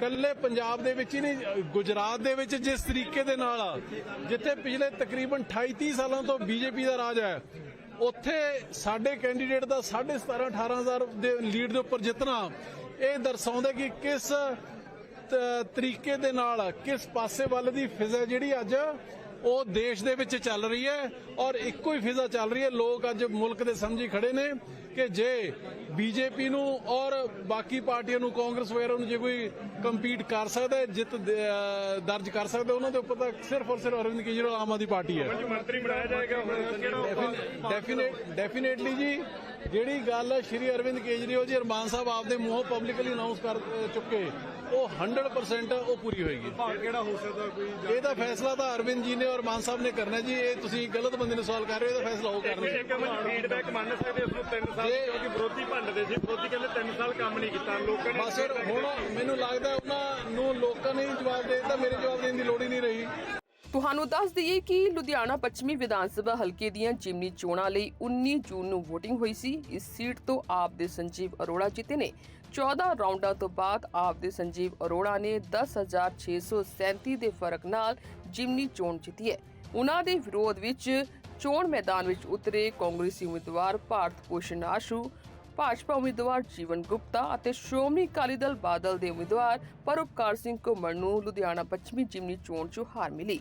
ਕੱਲੇ ਪੰਜਾਬ ਦੇ ਵਿੱਚ ਹੀ ਨਹੀਂ, ਗੁਜਰਾਤ ਦੇ ਵਿੱਚ ਜਿਸ ਤਰੀਕੇ ਦੇ ਨਾਲ ਜਿੱਥੇ ਪਿਛਲੇ ਤਕਰੀਬਨ 28 30 ਸਾਲਾਂ ਤੋਂ ਬੀਜੇਪੀ ਦਾ ਰਾਜ ਹੈ, ਉੱਥੇ ਸਾਡੇ ਕੈਂਡੀਡੇਟ ਦਾ 17.5 18000 ਦੇ ਲੀਡ ਦੇ ਉੱਪਰ ਜਿੱਤਣਾ, ਇਹ ਦਰਸਾਉਂਦਾ ਕਿ ਕਿਸ ਤਰੀਕੇ ਦੇ ਨਾਲ, ਕਿਸ ਪਾਸੇ ਵੱਲ ਦੀ ਫਿਜ਼ਾ ਜਿਹੜੀ ਅੱਜ ਉਹ ਦੇਸ਼ ਦੇ ਵਿੱਚ ਚੱਲ ਰਹੀ ਹੈ ਔਰ ਇੱਕੋ ਹੀ ਫਿਜ਼ਾ ਚੱਲ ਰਹੀ ਹੈ। ਲੋਕ ਅੱਜ ਮੁਲਕ ਦੇ ਸਮਝੀ ਖੜੇ ਨੇ ਕਿ ਜੇ ਬੀਜੇਪੀ ਨੂੰ ਔਰ ਬਾਕੀ ਪਾਰਟੀਆਂ ਨੂੰ ਕਾਂਗਰਸ ਵਗੈਰਾ ਨੂੰ ਜੇ ਕੋਈ ਕੰਪੀਟ ਕਰ ਸਕਦਾ ਹੈ ਜਿੱਤ ਦਰਜ ਕਰ ਸਕਦਾ ਉਹਨਾਂ ਦੇ ਉੱਪਰ ਤਾਂ ਸਿਰਫ ਔਰ ਸਿਰਫ ਅਰਵਿੰਦ ਕੇਜਰੀਵਾਲ ਆਮ ਆਦਮੀ ਪਾਰਟੀ ਹੈ। ਮੰਤਰੀ ਬਣਾਇਆ ਜਾਏਗਾ ਡੈਫੀਨੇਟ ਡੈਫੀਨੇਟਲੀ ਜੀ। ਜਿਹੜੀ ਗੱਲ ਸ਼੍ਰੀ ਅਰਵਿੰਦ ਕੇਜਰੀਵਾਲ ਜੀ ਅਰਮਾਨ ਸਾਹਿਬ ਆਪਦੇ ਮੂੰਹੋਂ ਪਬਲਿਕਲੀ ਅਨਾਉਂਸ ਕਰ ਚੁੱਕੇ। ਉਹ 100% ਉਹ ਪੂਰੀ ਹੋਏਗੀ। ਕਿਹੜਾ ਹੋ ਸਕਦਾ ਕੋਈ ਇਹਦਾ ਫੈਸਲਾ ਤਾਂ ਅਰਵਿੰਦ ਜੀ ਨੇ ਔਰ ਮਾਨ ਸਾਹਿਬ ਨੇ ਕਰਨਾ ਜੀ ਇਹ ਤੁਸੀਂ ਗਲਤ ਬੰਦੇ ਨੂੰ ਸਵਾਲ ਕਰ ਰਹੇ ਹੋ ਇਹਦਾ ਫੈਸਲਾ ਉਹ ਕਰਨਗੇ। ਇੱਕ ਫੀਡਬੈਕ ਮੰਨ ਸਕਦੇ ਉਸ ਨੂੰ 3 ਸਾਲ ਕਿਉਂਕਿ ਵਿਰੋਧੀ ਭੰਡਦੇ ਸੀ ਵਿਰੋਧੀ ਕਹਿੰਦੇ 3 ਸਾਲ ਕੰਮ ਨਹੀਂ ਕੀਤਾ ਲੋਕਾਂ ਨੇ ਬਸ ਹੁਣ ਮੈਨੂੰ ਲੱਗਦਾ ਉਹਨਾਂ ਨੂੰ ਲੋਕਾਂ ਨੇ ਜਵਾਬ ਦੇ ਦਿੱਤਾ ਮੇਰੇ ਜਵਾਬ ਦੇਣ ਦੀ ਲੋੜ ਹੀ ਨਹੀਂ ਰਹੀ। ਤੁਹਾਨੂੰ ਦੱਸ ਦਈਏ ਕਿ ਲੁਧਿਆਣਾ ਪੱਛਮੀ ਵਿਧਾਨ ਸਭਾ ਹਲਕੇ ਦੀਆਂ ਜਿਮਨੀ ਚੋਣਾਂ ਲਈ 19 ਜੂਨ ਨੂੰ VOTING ਹੋਈ ਸੀ। ਇਸ ਸੀਟ ਤੋਂ ਆਪ ਦੇ ਸੰਜੀਵ ਅਰੋੜਾ ਜਿੱਤੇ ਨੇ। 14 ਰਾਉਂਡਾਂ ਤੋਂ ਬਾਅਦ ਆਪ ਦੇ ਸੰਜੀਵ ਅਰੋੜਾ ਨੇ 10637 ਦੇ ਫ਼ਰਕ ਨਾਲ ਜਿਮਨੀ ਚੋਣ ਜਿੱਤੀ ਹੈ। ਉਹਨਾਂ ਦੇ ਵਿਰੋਧ ਵਿੱਚ ਚੋਣ ਮੈਦਾਨ ਵਿੱਚ ਉਤਰੇ ਕਾਂਗਰਸੀ ਉਮੀਦਵਾਰ ਭਾਰਤ ਭੂਸ਼ਣ ਆਸ਼ੂ, ਭਾਜਪਾ ਉਮੀਦਵਾਰ ਜੀਵਨ ਗੁਪਤਾ ਅਤੇ ਸ਼੍ਰੋਮਣੀ ਅਕਾਲੀ ਦਲ ਬਾਦਲ ਦੇ ਉਮੀਦਵਾਰ ਪਰਉਪਕਾਰ ਸਿੰਘ ਘੁੰਮਣ ਨੂੰ ਲੁਧਿਆਣਾ ਪੱਛਮੀ ਜਿਮਨੀ ਚੋਣ 'ਚ ਹਾਰ ਮਿਲੀ।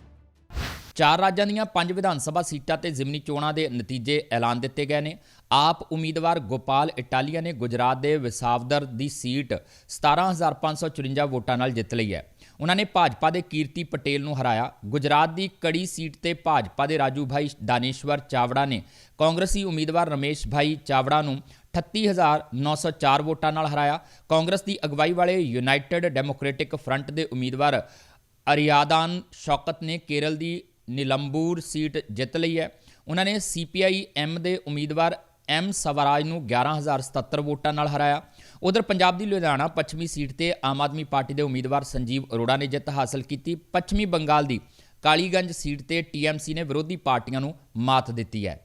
ਚਾਰ ਰਾਜਾਂ ਦੀਆਂ ਪੰਜ ਵਿਧਾਨ ਸਭਾ ਸੀਟਾਂ ਤੇ ਜ਼ਿਮਨੀ ਚੋਣਾਂ ਦੇ ਨਤੀਜੇ ਐਲਾਨ ਦਿੱਤੇ ਗਏ ਨੇ। ਆਪ ਉਮੀਦਵਾਰ ਗੋਪਾਲ ਇਟਾਲੀਆ ਨੇ ਗੁਜਰਾਤ ਦੇ ਵਿਸਾਵਦਰ ਦੀ ਸੀਟ 17554 ਵੋਟਾਂ ਨਾਲ ਜਿੱਤ ਲਈ ਹੈ। ਉਹਨਾਂ ਨੇ ਭਾਜਪਾ ਦੇ ਕੀਰਤੀ ਪਟੇਲ ਨੂੰ ਹਰਾਇਆ। ਗੁਜਰਾਤ ਦੀ ਕੜੀ ਸੀਟ ਤੇ ਭਾਜਪਾ ਦੇ ਰਾਜੂ ਭਾਈ ਦਾਨੇਸ਼ਵਰ ਚਾਵੜਾ ਨੇ ਕਾਂਗਰਸੀ ਉਮੀਦਵਾਰ ਰਮੇਸ਼ ਭਾਈ ਚਾਵੜਾ ਨੂੰ 38904 ਵੋਟਾਂ ਨਾਲ ਹਰਾਇਆ। ਕਾਂਗਰਸ ਦੀ ਅਗਵਾਈ ਵਾਲੇ ਯੂਨਾਈਟਿਡ ਡੈਮੋਕ੍ਰੈਟਿਕ ਫਰੰਟ ਦੇ ਉਮੀਦਵਾਰ ਅਰਿਆਦਾਨ ਸ਼ੌਕਤ ਨੇ ਕੇਰਲ ਦੀ ਨਿਲੰਬੂਰ ਸੀਟ ਜਿੱਤ ਲਈ ਹੈ। ਉਹਨਾਂ ਨੇ ਸੀਪੀਆਈ ਐਮ ਦੇ ਉਮੀਦਵਾਰ ਐਮ ਸਵਰਾਜ ਨੂੰ 11077 ਵੋਟਾਂ ਨਾਲ ਹਰਾਇਆ। ਉਧਰ ਪੰਜਾਬ ਦੀ ਲੁਧਿਆਣਾ ਪੱਛਮੀ ਸੀਟ ਤੇ ਆਮ ਆਦਮੀ ਪਾਰਟੀ ਦੇ ਉਮੀਦਵਾਰ ਸੰਜੀਵ ਅਰੋੜਾ ਨੇ ਜਿੱਤ ਹਾਸਲ ਕੀਤੀ। ਪੱਛਮੀ ਬੰਗਾਲ ਦੀ ਕਾਲੀਗੰਜ ਸੀਟ ਤੇ ਟੀਐਮਸੀ ਨੇ ਵਿਰੋਧੀ ਪਾਰਟੀਆਂ ਨੂੰ ਮਾਤ ਦਿੱਤੀ ਹੈ।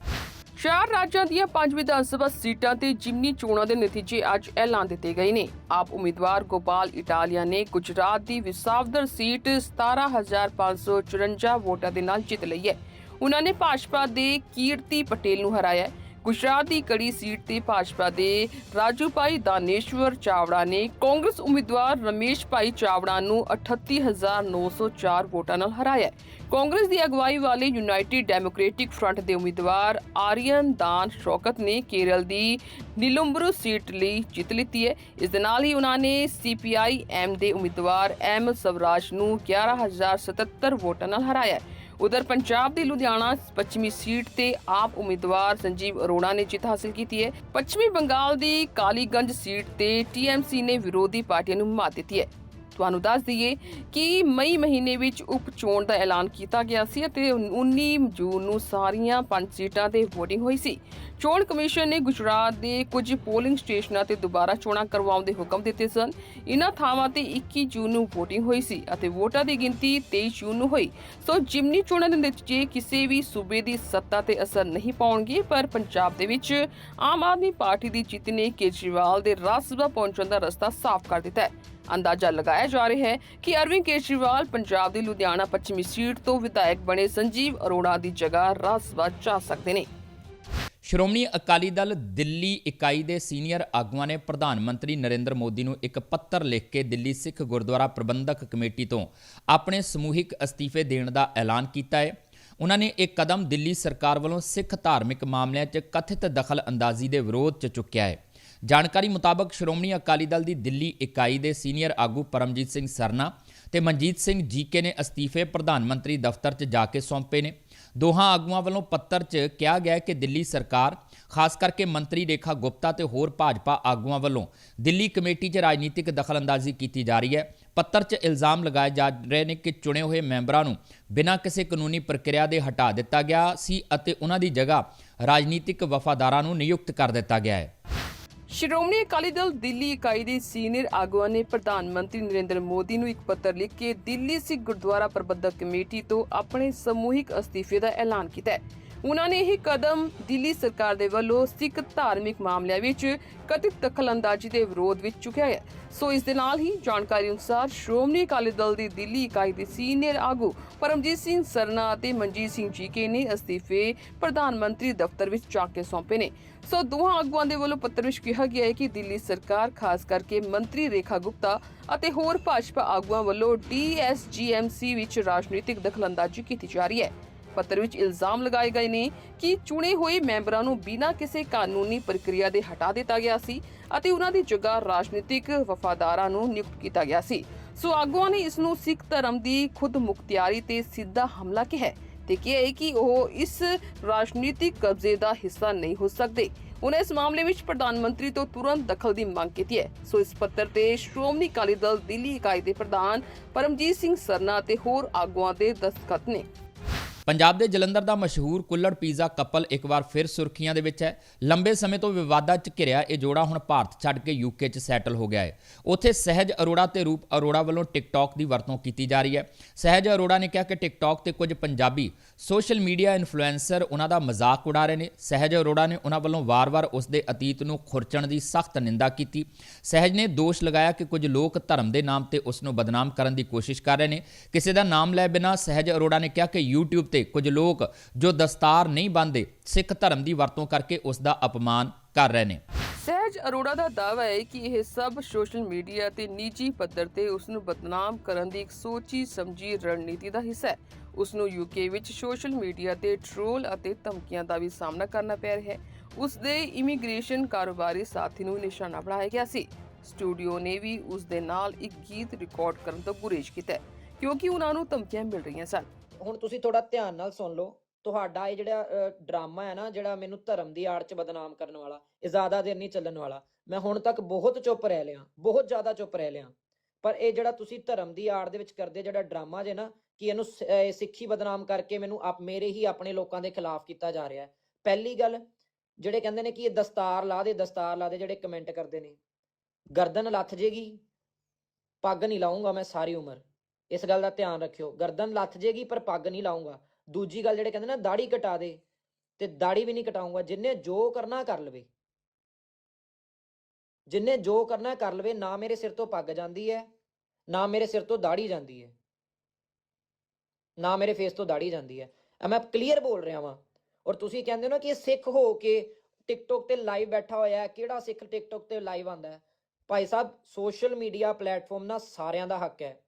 ਚਾਰ ਰਾਜਾਂ ਦੀਆਂ ਪੰਜ ਵਿਧਾਨ ਸਭਾ ਸੀਟਾਂ ਤੇ ਜਿਮਨੀ ਚੋਣਾਂ ਦੇ ਨਤੀਜੇ ਅੱਜ ਐਲਾਨ ਦਿੱਤੇ ਗਏ ਨੇ। ਆਪ ਉਮੀਦਵਾਰ ਗੋਪਾਲ ਇਟਾਲੀਆ ਨੇ ਗੁਜਰਾਤ ਦੀ ਵਿਸਾਵਦਰ ਸੀਟ 17554 ਵੋਟਾਂ ਦੇ ਨਾਲ ਜਿੱਤ ਲਈ ਹੈ। ਉਹਨਾਂ ਨੇ ਭਾਜਪਾ ਦੇ ਕੀਰਤੀ ਪਟੇਲ ਨੂੰ ਹਰਾਇਆ ਗੁਜਰਾਤ ਦੀ ਕੜੀ ਸੀਟ ਤੇ ਭਾਜਪਾ ਦੇ ਰਾਜੂ ਭਾਈ ਦਾਨੇਸ਼ਵਰ ਚਾਵੜਾ ਨੇ ਕਾਂਗਰਸ ਉਮੀਦਵਾਰ ਰਮੇਸ਼ ਭਾਈ ਚਾਵੜਾ ਨੂੰ 38904 ਵੋਟਾਂ ਨਾਲ ਹਰਾਇਆ ਕਾਂਗਰਸ ਦੀ ਅਗਵਾਈ ਵਾਲੇ ਯੂਨਾਈਟਿਡ ਡੈਮੋਕ੍ਰੈਟਿਕ ਫਰੰਟ ਦੇ ਉਮੀਦਵਾਰ ਆਰੀਅਨ ਦਾਨ ਸ਼ੌਕਤ ਨੇ ਕੇਰਲ ਦੀ ਨਿਲੰਬਰੂ ਸੀਟ ਲਈ ਜਿੱਤ ਲਿੱਤੀ ਹੈ। ਇਸ ਦੇ ਨਾਲ ਹੀ ਉਹਨਾਂ ਨੇ ਸੀਪੀਆਈ ਐਮ ਦੇ ਉਮੀਦਵਾਰ ਐਮ ਸਵਰਾਜ ਨੂੰ 11077 ਵੋਟਾਂ ਨਾਲ ਹਰਾਇਆ ਉਧਰ ਪੰਜਾਬ ਦੀ ਲੁਧਿਆਣਾ ਪੱਛਮੀ ਸੀਟ ਤੇ ਆਪ ਉਮੀਦਵਾਰ ਸੰਜੀਵ ਅਰੋੜਾ ਨੇ ਜਿੱਤ ਹਾਸਲ ਕੀਤੀ ਹੈ ਪੱਛਮੀ ਬੰਗਾਲ ਦੀ ਕਾਲੀਗੰਜ ਸੀਟ ਤੇ ਟੀਐਮਸੀ ਨੇ ਵਿਰੋਧੀ ਪਾਰਟੀਆਂ ਨੂੰ ਮਾਤ ਦਿੱਤੀ ਹੈ ਤੁਹਾਨੂੰ ਦੱਸ ਦਈਏ ਕਿ ਮਈ ਮਹੀਨੇ ਵਿੱਚ ਉਪ ਚੋਣ ਦਾ ਐਲਾਨ ਕੀਤਾ ਗਿਆ ਸੀ ਅਤੇ 19 ਜੂਨ ਨੂੰ ਸਾਰੀਆਂ ਪੰਜ ਸੀਟਾਂ ਤੇ VOTING ਹੋਈ ਸੀ। ਚੋਣ ਕਮਿਸ਼ਨ ਨੇ ਗੁਜਰਾਤ ਦੇ ਕੁਝ ਪੋਲਿੰਗ ਸਟੇਸ਼ਨਾਂ ਤੇ ਦੁਬਾਰਾ ਚੋਣਾਂ ਕਰਵਾਉਣ ਦੇ ਹੁਕਮ ਦਿੱਤੇ ਸਨ। ਇਨ੍ਹਾਂ ਥਾਵਾਂ ਤੇ 21 ਜੂਨ ਨੂੰ VOTING ਹੋਈ ਸੀ ਅਤੇ ਵੋਟਾਂ ਦੀ ਗਿਣਤੀ 23 ਜੂਨ ਨੂੰ ਹੋਈ। ਸੋ ਜਿਮਨੀ ਚੋਣਾਂ ਦੇ ਨਤੀਜੇ ਕਿਸੇ ਵੀ ਸੂਬੇ ਦੀ ਸੱਤਾ ਤੇ ਅਸਰ ਨਹੀਂ ਪਾਉਣਗੇ, ਪਰ ਪੰਜਾਬ ਦੇ ਵਿੱਚ ਆਮ ਆਦਮੀ ਪਾਰਟੀ ਦੀ ਜਿੱਤ ਨੇ ਕੇਜਰੀਵਾਲ ਦੇ ਰਾਜ ਸਭਾ ਪਹੁੰਚਣ ਦਾ ਰਸਤਾ ਸਾਫ਼ ਕਰ ਦਿੱਤਾ ਹੈ। ਅੰਦਾਜ਼ਾ ਲਗਾਇਆ ਜਾ ਰਿਹਾ ਹੈ ਕਿ ਅਰਵਿੰਦ ਕੇਜਰੀਵਾਲ ਪੰਜਾਬ ਦੀ ਲੁਧਿਆਣਾ ਪੱਛਮੀ ਸੀਟ ਤੋਂ ਵਿਧਾਇਕ ਬਣੇ ਸੰਜੀਵ ਅਰੋੜਾ ਦੀ ਜਗ੍ਹਾ ਰਾਜ ਸਭਾ ਜਾ ਸਕਦੇ ਨੇ। ਸ਼੍ਰੋਮਣੀ ਅਕਾਲੀ ਦਲ ਦਿੱਲੀ ਇਕਾਈ ਦੇ ਸੀਨੀਅਰ ਆਗੂਆਂ ਨੇ ਪ੍ਰਧਾਨ ਮੰਤਰੀ ਨਰਿੰਦਰ ਮੋਦੀ ਨੂੰ ਇੱਕ ਪੱਤਰ ਲਿਖ ਕੇ ਦਿੱਲੀ ਸਿੱਖ ਗੁਰਦੁਆਰਾ ਪ੍ਰਬੰਧਕ ਕਮੇਟੀ ਤੋਂ ਆਪਣੇ ਸਮੂਹਿਕ ਅਸਤੀਫੇ ਦੇਣ ਦਾ ਐਲਾਨ ਕੀਤਾ ਹੈ। ਉਹਨਾਂ ਨੇ ਇਹ ਕਦਮ ਦਿੱਲੀ ਸਰਕਾਰ ਵੱਲੋਂ ਸਿੱਖ ਧਾਰਮਿਕ ਮਾਮਲਿਆਂ 'ਚ ਕਥਿਤ ਦਖਲ ਅੰਦਾਜ਼ੀ ਦੇ ਵਿਰੋਧ 'ਚ ਚੁੱਕਿਆ ਹੈ। ਜਾਣਕਾਰੀ ਮੁਤਾਬਕ ਸ਼੍ਰੋਮਣੀ ਅਕਾਲੀ ਦਲ ਦੀ ਦਿੱਲੀ ਇਕਾਈ ਦੇ ਸੀਨੀਅਰ ਆਗੂ ਪਰਮਜੀਤ ਸਿੰਘ ਸਰਨਾ ਤੇ ਮਨਜੀਤ ਸਿੰਘ ਜੀਕੇ ਨੇ ਅਸਤੀਫੇ ਪ੍ਰਧਾਨ ਮੰਤਰੀ ਦਫ਼ਤਰ 'ਚ ਜਾ ਕੇ ਸੌਂਪੇ ਨੇ। ਦੋਹਾਂ ਆਗੂਆਂ ਵੱਲੋਂ ਪੱਤਰ 'ਚ ਕਿਹਾ ਗਿਆ ਕਿ ਦਿੱਲੀ ਸਰਕਾਰ, ਖਾਸ ਕਰਕੇ ਮੰਤਰੀ ਰੇਖਾ ਗੁਪਤਾ ਤੇ ਹੋਰ ਭਾਜਪਾ ਆਗੂਆਂ ਵੱਲੋਂ ਦਿੱਲੀ ਕਮੇਟੀ 'ਚ ਰਾਜਨੀਤਿਕ ਦਖਲਅੰਦਾਜ਼ੀ ਕੀਤੀ ਜਾ ਰਹੀ ਹੈ। ਪੱਤਰ 'ਚ ਇਲਜ਼ਾਮ ਲਗਾਏ ਜਾ ਰਹੇ ਨੇ ਕਿ ਚੁਣੇ ਹੋਏ ਮੈਂਬਰਾਂ ਨੂੰ ਬਿਨਾਂ ਕਿਸੇ ਕਾਨੂੰਨੀ ਪ੍ਰਕਿਰਿਆ ਦੇ ਹਟਾ ਦਿੱਤਾ ਗਿਆ ਸੀ ਅਤੇ ਉਹਨਾਂ ਦੀ ਜਗ੍ਹਾ ਰਾਜਨੀਤਿਕ ਵਫਾਦਾਰਾਂ ਨੂੰ ਨਿਯੁਕਤ ਕਰ ਦਿੱਤਾ ਗਿਆ ਹੈ। ਸ਼੍ਰੋਮਣੀ ਅਕਾਲੀ ਦਲ ਦਿੱਲੀ ਇਕਾਈ ਦੇ ਸੀਨੀਅਰ ਆਗੂਆਂ ਨੇ ਪ੍ਰਧਾਨ ਮੰਤਰੀ ਨਰਿੰਦਰ ਮੋਦੀ ਨੂੰ ਇੱਕ ਪੱਤਰ ਲਿਖ ਕੇ ਦਿੱਲੀ ਸਿੱਖ ਗੁਰਦੁਆਰਾ ਪ੍ਰਬੰਧਕ ਕਮੇਟੀ ਤੋਂ ਆਪਣੇ ਸਮੂਹਿਕ ਅਸਤੀਫੇ ਦਾ ਐਲਾਨ ਕੀਤਾ ਹੈ। ਉਹਨਾਂ ਨੇ ਇਹ ਕਦਮ ਦਿੱਲੀ ਸਰਕਾਰ ਦੇ ਵੱਲੋਂ ਸਿੱਖ ਧਾਰਮਿਕ ਮਾਮਲਿਆਂ ਵਿੱਚ ਕਥਿਤ ਦਖਲਅੰਦਾਜ਼ੀ ਦੇ ਵਿਰੋਧ ਵਿੱਚ ਚੁੱਕਿਆ ਹੈ। ਸੋ ਇਸ ਦੇ ਨਾਲ ਹੀ ਜਾਣਕਾਰੀ ਅਨੁਸਾਰ ਸ਼੍ਰੋਮਣੀ ਅਕਾਲੀ ਦਲ ਦੀ ਦਿੱਲੀ ਇਕਾਈ ਦੇ ਸੀਨੀਅਰ ਆਗੂ ਪਰਮਜੀਤ ਸਿੰਘ ਸਰਨਾ ਅਤੇ ਮਨਜੀਤ ਸਿੰਘ ਜੀਕੇ ਨੇ ਅਸਤੀਫੇ ਪ੍ਰਧਾਨ ਮੰਤਰੀ ਦਫ਼ਤਰ ਵਿੱਚ ਜਾ ਕੇ ਸੌਂਪੇ ਨੇ। ਸੋ ਦੋਹਾਂ ਆਗੂਆਂ ਦੇ ਵੱਲੋਂ ਪੱਤਰ ਵਿੱਚ ਕਿਹਾ ਗਿਆ ਹੈ ਕਿ ਦਿੱਲੀ ਸਰਕਾਰ, ਖਾਸ ਕਰਕੇ ਮੰਤਰੀ ਰੇਖਾ ਗੁਪਤਾ ਅਤੇ ਹੋਰ ਭਾਜਪਾ ਆਗੂਆਂ ਵੱਲੋਂ ਡੀਐਸਜੀਐਮਸੀ ਵਿੱਚ ਰਾਜਨੀਤਿਕ ਦਖਲਅੰਦਾਜ਼ੀ ਕੀਤੀ ਜਾ ਰਹੀ ਹੈ। ਪੱਤਰ ਵਿੱਚ ਇਲਜ਼ਾਮ ਲਗਾਏ ਗਏ ਨੇ ਕਿ ਚੁਣੇ ਹੋਏ ਮੈਂਬਰਾਂ ਨੂੰ ਬਿਨਾਂ ਕਿਸੇ ਕਾਨੂੰਨੀ ਪ੍ਰਕਿਰਿਆ ਦੇ ਹਟਾ ਦਿੱਤਾ ਗਿਆ ਸੀ ਅਤੇ ਉਹਨਾਂ ਦੀ ਜਗ੍ਹਾ ਰਾਜਨੀਤਿਕ ਵਫਾਦਾਰਾਂ ਨੂੰ ਨਿਯੁਕਤ ਕੀਤਾ ਗਿਆ ਸੀ। ਸੋ ਆਗੂਆਂ ਨੇ ਇਸ ਨੂੰ ਸਿੱਖ ਧਰਮ ਦੀ ਖੁਦ ਮੁਖਤਿਆਰੀ ਤੇ ਸਿੱਧਾ ਹਮਲਾ ਕਿਹਾ ਹੈ। ਤੇ ਕਿਹਾ ਹੈ ਕਿ ਉਹ ਇਸ ਰਾਜਨੀਤਿਕ ਕਬਜ਼ੇ ਦਾ ਹਿੱਸਾ ਨਹੀਂ ਹੋ ਸਕਦੇ। ਉਹਨਾਂ ਇਸ ਮਾਮਲੇ ਵਿੱਚ ਪ੍ਰਧਾਨ ਮੰਤਰੀ ਤੋਂ ਤੁਰੰਤ ਦਖਲ ਦੀ ਮੰਗ ਕੀਤੀ ਹੈ। ਸੋ ਇਸ ਪੱਤਰ ਤੇ ਸ਼੍ਰੋਮਣੀ ਅਕਾਲੀ ਦਲ ਦਿੱਲੀ ਇਕਾਈ ਦੇ ਪ੍ਰਧਾਨ ਪਰਮਜੀਤ ਸਿੰਘ ਸਰਨਾ ਅਤੇ ਹੋਰ ਆਗੂਆਂ ਦੇ ਦਸਤਖਤ ਨੇ। ਪੰਜਾਬ ਦੇ ਜਲੰਧਰ ਦਾ ਮਸ਼ਹੂਰ ਕੁੱਲੜ ਪੀਜ਼ਾ ਕਪਲ ਇੱਕ ਵਾਰ ਫਿਰ ਸੁਰਖੀਆਂ ਦੇ ਵਿੱਚ ਹੈ। ਲੰਬੇ ਸਮੇਂ ਤੋਂ ਵਿਵਾਦਾਂ 'ਚ ਘਿਰਿਆ ਇਹ ਜੋੜਾ ਹੁਣ ਭਾਰਤ ਛੱਡ ਕੇ ਯੂਕੇ 'ਚ ਸੈਟਲ ਹੋ ਗਿਆ ਹੈ। ਉੱਥੇ ਸਹਿਜ ਅਰੋੜਾ ਤੇ ਰੂਪ ਅਰੋੜਾ ਵੱਲੋਂ ਟਿਕਟੌਕ ਦੀ ਵਰਤੋਂ ਕੀਤੀ ਜਾ ਰਹੀ ਹੈ। ਸਹਿਜ ਅਰੋੜਾ ਨੇ ਕਿਹਾ ਕਿ ਟਿਕਟੌਕ ਤੇ ਕੁਝ ਪੰਜਾਬੀ ਸੋਸ਼ਲ ਮੀਡੀਆ ਇਨਫਲੂਐਂਸਰ ਉਹਨਾਂ ਦਾ ਮਜ਼ਾਕ ਉਡਾ ਰਹੇ ਨੇ। ਸਹਿਜ ਅਰੋੜਾ ਨੇ ਉਹਨਾਂ ਵੱਲੋਂ ਵਾਰ-ਵਾਰ ਉਸ ਦੇ ਅਤੀਤ ਨੂੰ ਖੁਰਚਣ ਦੀ ਸਖਤ ਨਿੰਦਾ ਕੀਤੀ। ਸਹਿਜ ਨੇ ਦੋਸ਼ ਲਗਾਇਆ ਕਿ ਕੁਝ ਲੋਕ ਧਰਮ ਦੇ ਨਾਮ ਤੇ ਉਸ ਨੂੰ ਬਦਨਾਮ ਕਰਨ ਦੀ ਕੋਸ਼ਿਸ਼ ਕਰ ਰਹੇ ਨੇ। ਕਿਸੇ ਦਾ ਨਾਮ ਲੈ ਬਿਨਾਂ ਸਹਿਜ ਅਰੋੜਾ ਨੇ ਕਿਹਾ ਕਿ YouTube ਤੇ ਤੇ ਕੁਝ ਲੋਕ ਜੋ ਦਸਤਾਰ ਨਹੀਂ ਬੰਨ੍ਹਦੇ, ਸਿੱਖ ਧਰਮ ਦੀ ਵਰਤੋਂ ਕਰਕੇ ਉਸ ਦਾ ਅਪਮਾਨ ਕਰ ਰਹੇ ਨੇ। ਸਹਿਜ ਅਰੋੜਾ ਦਾ ਦਾਅਵਾ ਹੈ ਕਿ ਇਹ ਸਭ ਸੋਸ਼ਲ ਮੀਡੀਆ ਤੇ ਨਿੱਜੀ ਪੱਧਰ ਤੇ ਉਸ ਨੂੰ ਬਦਨਾਮ ਕਰਨ ਦੀ ਇੱਕ ਸੋਚੀ ਸਮਝੀ ਰਣਨੀਤੀ ਦਾ ਹਿੱਸਾ ਹੈ। ਉਸ ਨੂੰ ਯੂਕੇ ਵਿੱਚ ਸੋਸ਼ਲ ਮੀਡੀਆ ਤੇ ਟ੍ਰੋਲ ਅਤੇ ਧਮਕੀਆਂ ਦਾ ਵੀ ਸਾਹਮਣਾ ਕਰਨਾ ਪੈ ਰਿਹਾ ਹੈ। ਉਸ ਦੇ ਇਮੀਗ੍ਰੇਸ਼ਨ ਕਾਰੋਬਾਰੀ ਸਾਥੀ ਨੂੰ ਨਿਸ਼ਾਨਾ ਬਣਾਇਆ ਗਿਆ ਸੀ। ਸਟੂਡੀਓ ਨੇ ਵੀ ਉਸ ਦੇ ਨਾਲ ਇੱਕ ਗੀਤ ਰਿਕਾਰਡ ਕਰਨ ਤੋਂ ਗੁਰੇਜ਼ ਕੀਤਾ ਕਿਉਂਕਿ ਉਹਨਾਂ ਨੂੰ ਧਮਕੀਆਂ ਮਿਲ ਰਹੀਆਂ ਸਨ। ਹੁਣ ਤੁਸੀਂ ਥੋੜਾ ਧਿਆਨ ਨਾਲ ਸੁਣ ਲਓ, ਤੁਹਾਡਾ ਇਹ ਜਿਹੜਾ ਡਰਾਮਾ ਹੈ ਨਾ, ਜਿਹੜਾ ਮੈਨੂੰ ਧਰਮ ਦੀ ਆੜ ਚ ਬਦਨਾਮ ਕਰਨ ਵਾਲਾ, ਇਹ ਜ਼ਿਆਦਾ ਦੇਰ ਨਹੀਂ ਚੱਲਣ ਵਾਲਾ। ਮੈਂ ਹੁਣ ਤੱਕ ਬਹੁਤ ਚੁੱਪ ਰਹਿ ਲਿਆ, ਬਹੁਤ ਜ਼ਿਆਦਾ ਚੁੱਪ ਰਹਿ ਲਿਆ। ਪਰ ਇਹ ਜਿਹੜਾ ਤੁਸੀਂ ਧਰਮ ਦੀ ਆੜ ਦੇ ਵਿੱਚ ਕਰਦੇ ਜਿਹੜਾ ਡਰਾਮਾ ਜੇ ਨਾ, ਕਿ ਇਹਨੂੰ ਸ- ਅਹ ਸਿੱਖੀ ਬਦਨਾਮ ਕਰਕੇ ਮੈਨੂੰ ਆਪ, ਮੇਰੇ ਹੀ ਆਪਣੇ ਲੋਕਾਂ ਦੇ ਖਿਲਾਫ ਕੀਤਾ ਜਾ ਰਿਹਾ ਹੈ। ਪਹਿਲੀ ਗੱਲ, ਜਿਹੜੇ ਕਹਿੰਦੇ ਨੇ ਕਿ ਇਹ ਦਸਤਾਰ ਲਾ ਦੇ, ਦਸਤਾਰ ਲਾ ਦੇ ਜਿਹੜੇ ਕਮੈਂਟ ਕਰਦੇ ਨੇ। ਗਰਦਨ ਲੱਥ ਜੇਗੀ, ਪੱਗ ਨਹੀਂ ਲਾਉਂਗਾ ਮੈਂ ਸਾਰੀ ਉਮਰ। ਇਸ ਗੱਲ ਦਾ ਧਿਆਨ ਰੱਖਿਓ। ਗਰਦਨ ਲੱਥ ਜੇਗੀ, ਪਰ ਪੱਗ ਨਹੀਂ ਲਾਉਂਗਾ ਦੂਜੀ ਗੱਲ ਜਿਹੜੇ ਕਹਿੰਦੇ ਨਾ ਦਾੜੀ ਕਟਾ ਦੇ ਤੇ ਦਾੜੀ ਵੀ ਨਹੀਂ ਕਟਾਉਂਗਾ ਜਿੰਨੇ ਜੋ ਕਰਨਾ ਕਰ ਲਵੇ। ਜਿੰਨੇ ਜੋ ਕਰਨਾ ਕਰ ਲਵੇ, ਨਾ ਮੇਰੇ ਸਿਰ ਤੋਂ ਪੱਗ ਜਾਂਦੀ ਹੈ ਨਾ ਮੇਰੇ ਸਿਰ ਤੋਂ ਦਾੜੀ ਜਾਂਦੀ ਹੈ ਨਾ ਮੇਰੇ ਫੇਸ ਤੋਂ ਦਾੜੀ ਜਾਂਦੀ ਹੈ ਮੈਂ ਕਲੀਅਰ ਬੋਲ ਰਿਹਾ ਵਾਂ। ਔਰ ਤੁਸੀਂ ਕਹਿੰਦੇ ਹੋ ਨਾ ਕਿ ਇਹ ਸਿੱਖ ਹੋ ਕੇ ਟਿਕਟੋਕ ਤੇ ਲਾਈਵ ਬੈਠਾ ਹੋਇਆ, ਕਿਹੜਾ ਸਿੱਖ ਟਿਕਟੋਕ ਤੇ ਲਾਈਵ ਆਂਦਾ? ਹੈ Bhai Sahib social media platform ਨਾ ਸਾਰਿਆਂ ਦਾ ਹੱਕ ਹੈ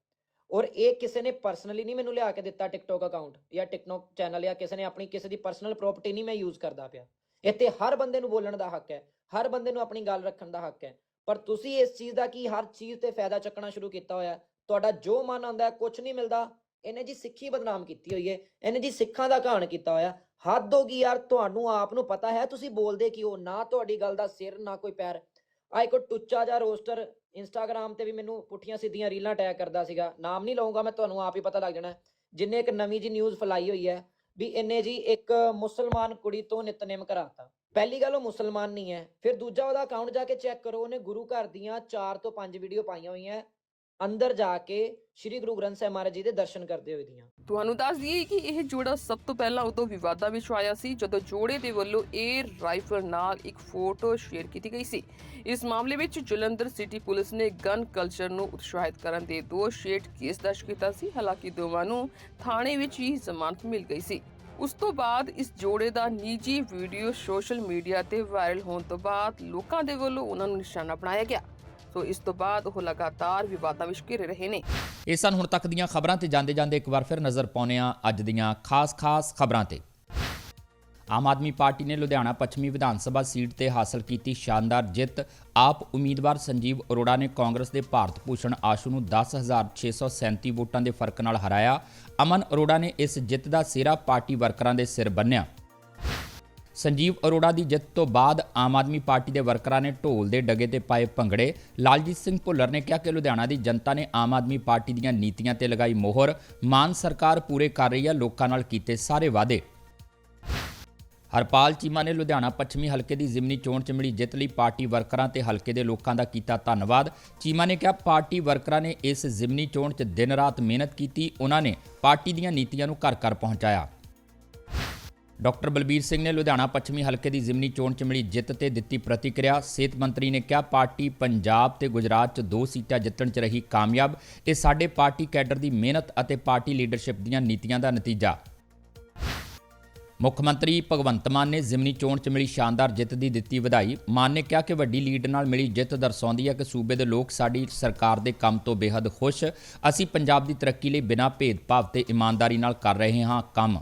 ਔਰ ਇਹ ਕਿਸੇ ਨੇ ਪਰਸਨਲੀ ਨਹੀਂ ਮੈਨੂੰ ਲਿਆ ਕੇ ਦਿੱਤਾ ਟਿਕਟੋਕ ਅਕਾਊਂਟ ਜਾਂ ਟਿਕਟੋਕ ਚੈਨਲ ਜਾਂ ਕਿਸੇ ਨੇ ਆਪਣੀ ਕਿਸੇ ਦੀ ਪਰਸਨਲ ਪ੍ਰਾਪਰਟੀ ਨਹੀਂ ਮੈਂ ਯੂਜ਼ ਕਰਦਾ ਪਿਆ। ਇੱਥੇ ਹਰ ਬੰਦੇ ਨੂੰ ਬੋਲਣ ਦਾ ਹੱਕ ਹੈ, ਹਰ ਬੰਦੇ ਨੂੰ ਆਪਣੀ ਗੱਲ ਰੱਖਣ ਦਾ ਹੱਕ ਹੈ। ਪਰ ਤੁਸੀਂ ਇਸ ਚੀਜ਼ ਦਾ ਕੀ ਹਰ ਚੀਜ਼ ਤੇ ਫਾਇਦਾ ਚੱਕਣਾ ਸ਼ੁਰੂ ਕੀਤਾ ਹੋਇਆ ਤੁਹਾਡਾ ਜੋ ਮਨ ਆਉਂਦਾ ਹੈ ਕੁਝ ਨਹੀਂ ਮਿਲਦਾ। ਇਹਨੇ ਜੀ ਸਿੱਖੀ ਬਦਨਾਮ ਕੀਤੀ ਹੋਈ ਹੈ, ਇਹਨੇ ਜੀ ਸਿੱਖਾਂ ਦਾ ਘਾਣ ਕੀਤਾ ਹੋਇਆ ਹੱਦ ਹੋ ਗਈ ਯਾਰ, ਤੁਹਾਨੂੰ ਆਪ ਨੂੰ ਪਤਾ ਹੈ ਤੁਸੀਂ ਬੋਲਦੇ ਕਿਉਂ? ਨਾ ਤੁਹਾਡੀ ਗੱਲ ਦਾ ਸਿਰ, ਨਾ ਕੋਈ ਪੈਰ। ਆ ਇੱਕ ਟੁੱਚਾ ਜਿਹਾ ਰੋਸਟਰ ਇੰਸਟਾਗ੍ਰam ਤੇ ਵੀ ਮੈਨੂੰ ਪੁੱਠੀਆਂ ਸਿੱਧੀਆਂ ਰੀਲਾਂ ਟੈਗ ਕਰਦਾ ਸੀਗਾ। ਨਾਮ ਨਹੀਂ ਲਵਾਂਗਾ ਮੈਂ, ਤੁਹਾਨੂੰ ਆਪ ਹੀ ਪਤਾ ਲੱਗ ਜਾਣਾ। ਜਿੰਨੇ ਇੱਕ ਨਵੀਂ ਜੀ ਨਿਊਜ਼ ਫੈਲਾਈ ਹੋਈ ਹੈ ਵੀ ਇਹਨੇ ਜੀ ਇੱਕ ਮੁਸਲਮਾਨ ਕੁੜੀ ਤੋਂ ਨਿਤਨੇਮ ਕਰਾਤਾ। ਪਹਿਲੀ ਗੱਲ ਉਹ ਮੁਸਲਮਾਨ ਨਹੀਂ ਹੈ। ਫਿਰ ਦੂਜਾ ਉਹਦਾ ਅਕਾਊਂਟ ਜਾ ਕੇ ਚੈੱਕ ਕਰੋ, ਉਹਨੇ ਗੁਰੂ ਘਰ ਦੀਆਂ 4 ਤੋਂ 5 ਵੀਡੀਓ ਪਾਈਆਂ ਹੋਈਆਂ। ਅੰਦਰ ਜਾ ਕੇ ਸ੍ਰੀ ਗੁਰੂ ਗ੍ਰੰਥ ਸਾਹਿਬ ਮਹਾਰਾਜ ਜੀ ਦੇ ਦਰਸ਼ਨ ਕਰਦੇ ਹੋਏ ਦੀਆਂ। ਤੁਹਾਨੂੰ ਦੱਸ ਦਈਏ ਕਿ ਇਹ ਜੋੜਾ ਸਭ ਤੋਂ ਪਹਿਲਾਂ ਉਦੋਂ ਵਿਵਾਦਾਂ ਵਿੱਚ ਆਇਆ ਸੀ, ਜਦੋਂ ਜੋੜੇ ਦੇ ਵੱਲੋਂ 에ਅਰ ਰਾਈਫਲ ਨਾਲ ਇੱਕ ਫੋਟੋ ਸ਼ੇਅਰ ਕੀਤੀ ਗਈ ਸੀ। ਇਸ ਮਾਮਲੇ ਵਿੱਚ ਜਲੰਧਰ ਸਿਟੀ ਪੁਲਿਸ ਨੇ ਗਨ ਕਲਚਰ ਨੂੰ ਉਤਸ਼ਾਹਿਤ ਕਰਨ ਦੇ ਦੋਸ਼ ਹੇਠ ਕੇਸ ਦਰਜ ਕੀਤਾ ਸੀ। ਹਾਲਾਂਕਿ ਦੋਵਾਂ ਨੂੰ ਥਾਣੇ ਵਿੱਚ ਹੀ ਜ਼ਮਾਨਤ ਮਿਲ ਗਈ ਸੀ। ਉਸ ਤੋਂ ਬਾਅਦ ਇਸ ਜੋੜੇ ਦਾ ਨਿੱਜੀ ਵੀਡੀਓ ਸੋਸ਼ਲ ਮੀਡੀਆ ਤੇ ਵਾਇਰਲ ਹੋਣ ਤੋਂ ਬਾਅਦ ਲੋਕਾਂ ਦੇ ਵੱਲੋਂ ਉਹਨਾਂ ਨੂੰ ਨਿਸ਼ਾਨਾ ਬਣਾਇਆ ਗਿਆ। ਸੋ ਇਸ ਤੋਂ ਬਾਅਦ ਉਹ ਲਗਾਤਾਰ ਵਿਵਾਦਾਂ ਵਿੱਚ ਘਿਰੇ ਰਹੇ ਨੇ। ਇਹ ਸਨ ਹੁਣ ਤੱਕ ਦੀਆਂ ਖਬਰਾਂ ਤੇ ਜਾਂਦੇ ਜਾਂਦੇ ਇੱਕ ਵਾਰ ਫਿਰ ਨਜ਼ਰ ਪਾਉਂਦੇ ਹਾਂ ਅੱਜ ਦੀਆਂ ਖਾਸ-ਖਾਸ ਖਬਰਾਂ ਤੇ। ਆਮ ਆਦਮੀ ਪਾਰਟੀ ਨੇ ਲੁਧਿਆਣਾ ਪੱਛਮੀ ਵਿਧਾਨ ਸਭਾ ਸੀਟ ਤੇ ਹਾਸਲ ਕੀਤੀ ਸ਼ਾਨਦਾਰ ਜਿੱਤ। ਆਪ ਉਮੀਦਵਾਰ ਸੰਜੀਵ ਅਰੋੜਾ ਨੇ ਕਾਂਗਰਸ ਦੇ ਭਾਰਤ ਭੂਸ਼ਣ ਆਸ਼ੂ ਨੂੰ 10637 ਵੋਟਾਂ ਦੇ ਫ਼ਰਕ ਨਾਲ ਹਰਾਇਆ। ਅਮਨ ਅਰੋੜਾ ਨੇ ਇਸ ਜਿੱਤ ਦਾ ਸਿਰਾ ਪਾਰਟੀ ਵਰਕਰਾਂ ਦੇ ਸਿਰ ਬੰਨਿਆ। ਸੰਜੀਵ ਅਰੋੜਾ ਦੀ ਜਿੱਤ ਤੋਂ ਬਾਅਦ ਆਮ ਆਦਮੀ ਪਾਰਟੀ ਦੇ ਵਰਕਰਾਂ ਨੇ ਢੋਲ ਦੇ ਡਗੇ ਤੇ ਪਾਏ ਭੰਗੜੇ। ਲਾਲਜੀਤ ਸਿੰਘ ਭੁੱਲਰ ਨੇ ਕਿਹਾ ਕਿ ਲੁਧਿਆਣਾ ਦੀ ਜਨਤਾ ਨੇ ਆਮ ਆਦਮੀ ਪਾਰਟੀ ਦੀਆਂ ਨੀਤੀਆਂ ਤੇ ਲਗਾਈ ਮੋਹਰ। ਮਾਨ ਸਰਕਾਰ ਪੂਰੇ ਕਰ ਰਹੀ ਹੈ, ਲੋਕਾਂ ਨਾਲ ਕੀਤੇ ਸਾਰੇ ਵਾਅਦੇ। ਹਰਪਾਲ ਚੀਮਾ ਨੇ ਲੁਧਿਆਣਾ ਪੱਛਮੀ ਹਲਕੇ ਦੀ ਜ਼ਿਮਨੀ ਚੋਣ 'ਚ ਮਿਲੀ ਜਿੱਤ ਲਈ ਪਾਰਟੀ ਵਰਕਰਾਂ ਤੇ ਹਲਕੇ ਦੇ ਲੋਕਾਂ ਦਾ ਕੀਤਾ ਧੰਨਵਾਦ। ਚੀਮਾ ਨੇ ਕਿਹਾ, ਪਾਰਟੀ ਵਰਕਰਾਂ ਨੇ ਇਸ ਜ਼ਿਮਨੀ ਚੋਣ 'ਚ ਦਿਨ ਰਾਤ ਮਿਹਨਤ ਕੀਤੀ, ਉਹਨਾਂ ਨੇ ਪਾਰਟੀ ਦੀਆਂ ਨੀਤੀਆਂ ਨੂੰ ਘਰ ਘਰ ਪਹੁੰਚਾਇਆ। ਡਾਕਟਰ ਬਲਬੀਰ ਸਿੰਘ ਨੇ ਲੁਧਿਆਣਾ ਪੱਛਮੀ ਹਲਕੇ ਦੀ ਜ਼ਿਮਨੀ ਚੋਣ 'ਚ ਮਿਲੀ ਜਿੱਤ ਤੇ ਦਿੱਤੀ ਪ੍ਰਤੀਕਿਰਿਆ। ਸਿਹਤ ਮੰਤਰੀ ਨੇ ਕਿਹਾ, ਪਾਰਟੀ ਪੰਜਾਬ ਤੇ ਗੁਜਰਾਤ 'ਚ ਦੋ ਸੀਟਾਂ ਜਿੱਤਣ 'ਚ ਰਹੀ ਕਾਮਯਾਬ ਇਹ ਸਾਡੇ ਪਾਰਟੀ ਕੈਡਰ ਦੀ ਮਿਹਨਤ ਅਤੇ ਪਾਰਟੀ ਲੀਡਰਸ਼ਿਪ ਦੀਆਂ ਨੀਤੀਆਂ ਦਾ ਨਤੀਜਾ। ਮੁੱਖ ਮੰਤਰੀ ਭਗਵੰਤ ਮਾਨ ਨੇ ਜ਼ਿਮਨੀ ਚੋਣ 'ਚ ਮਿਲੀ ਸ਼ਾਨਦਾਰ ਜਿੱਤ ਦੀ ਦਿੱਤੀ ਵਧਾਈ। ਮਾਨ ਨੇ ਕਿਹਾ ਕਿ ਵੱਡੀ ਲੀਡ ਨਾਲ ਮਿਲੀ ਜਿੱਤ ਦਰਸਾਉਂਦੀ ਹੈ ਕਿ ਸੂਬੇ ਦੇ ਲੋਕ ਸਾਡੀ ਸਰਕਾਰ ਦੇ ਕੰਮ ਤੋਂ ਬੇहद ਖੁਸ਼। ਅਸੀਂ ਪੰਜਾਬ ਦੀ ਤਰੱਕੀ ਲਈ ਬਿਨਾਂ ਭੇਦਭਾਵ ਤੇ ਇਮਾਨਦਾਰੀ ਨਾਲ ਕਰ ਰਹੇ ਹਾਂ ਕੰਮ।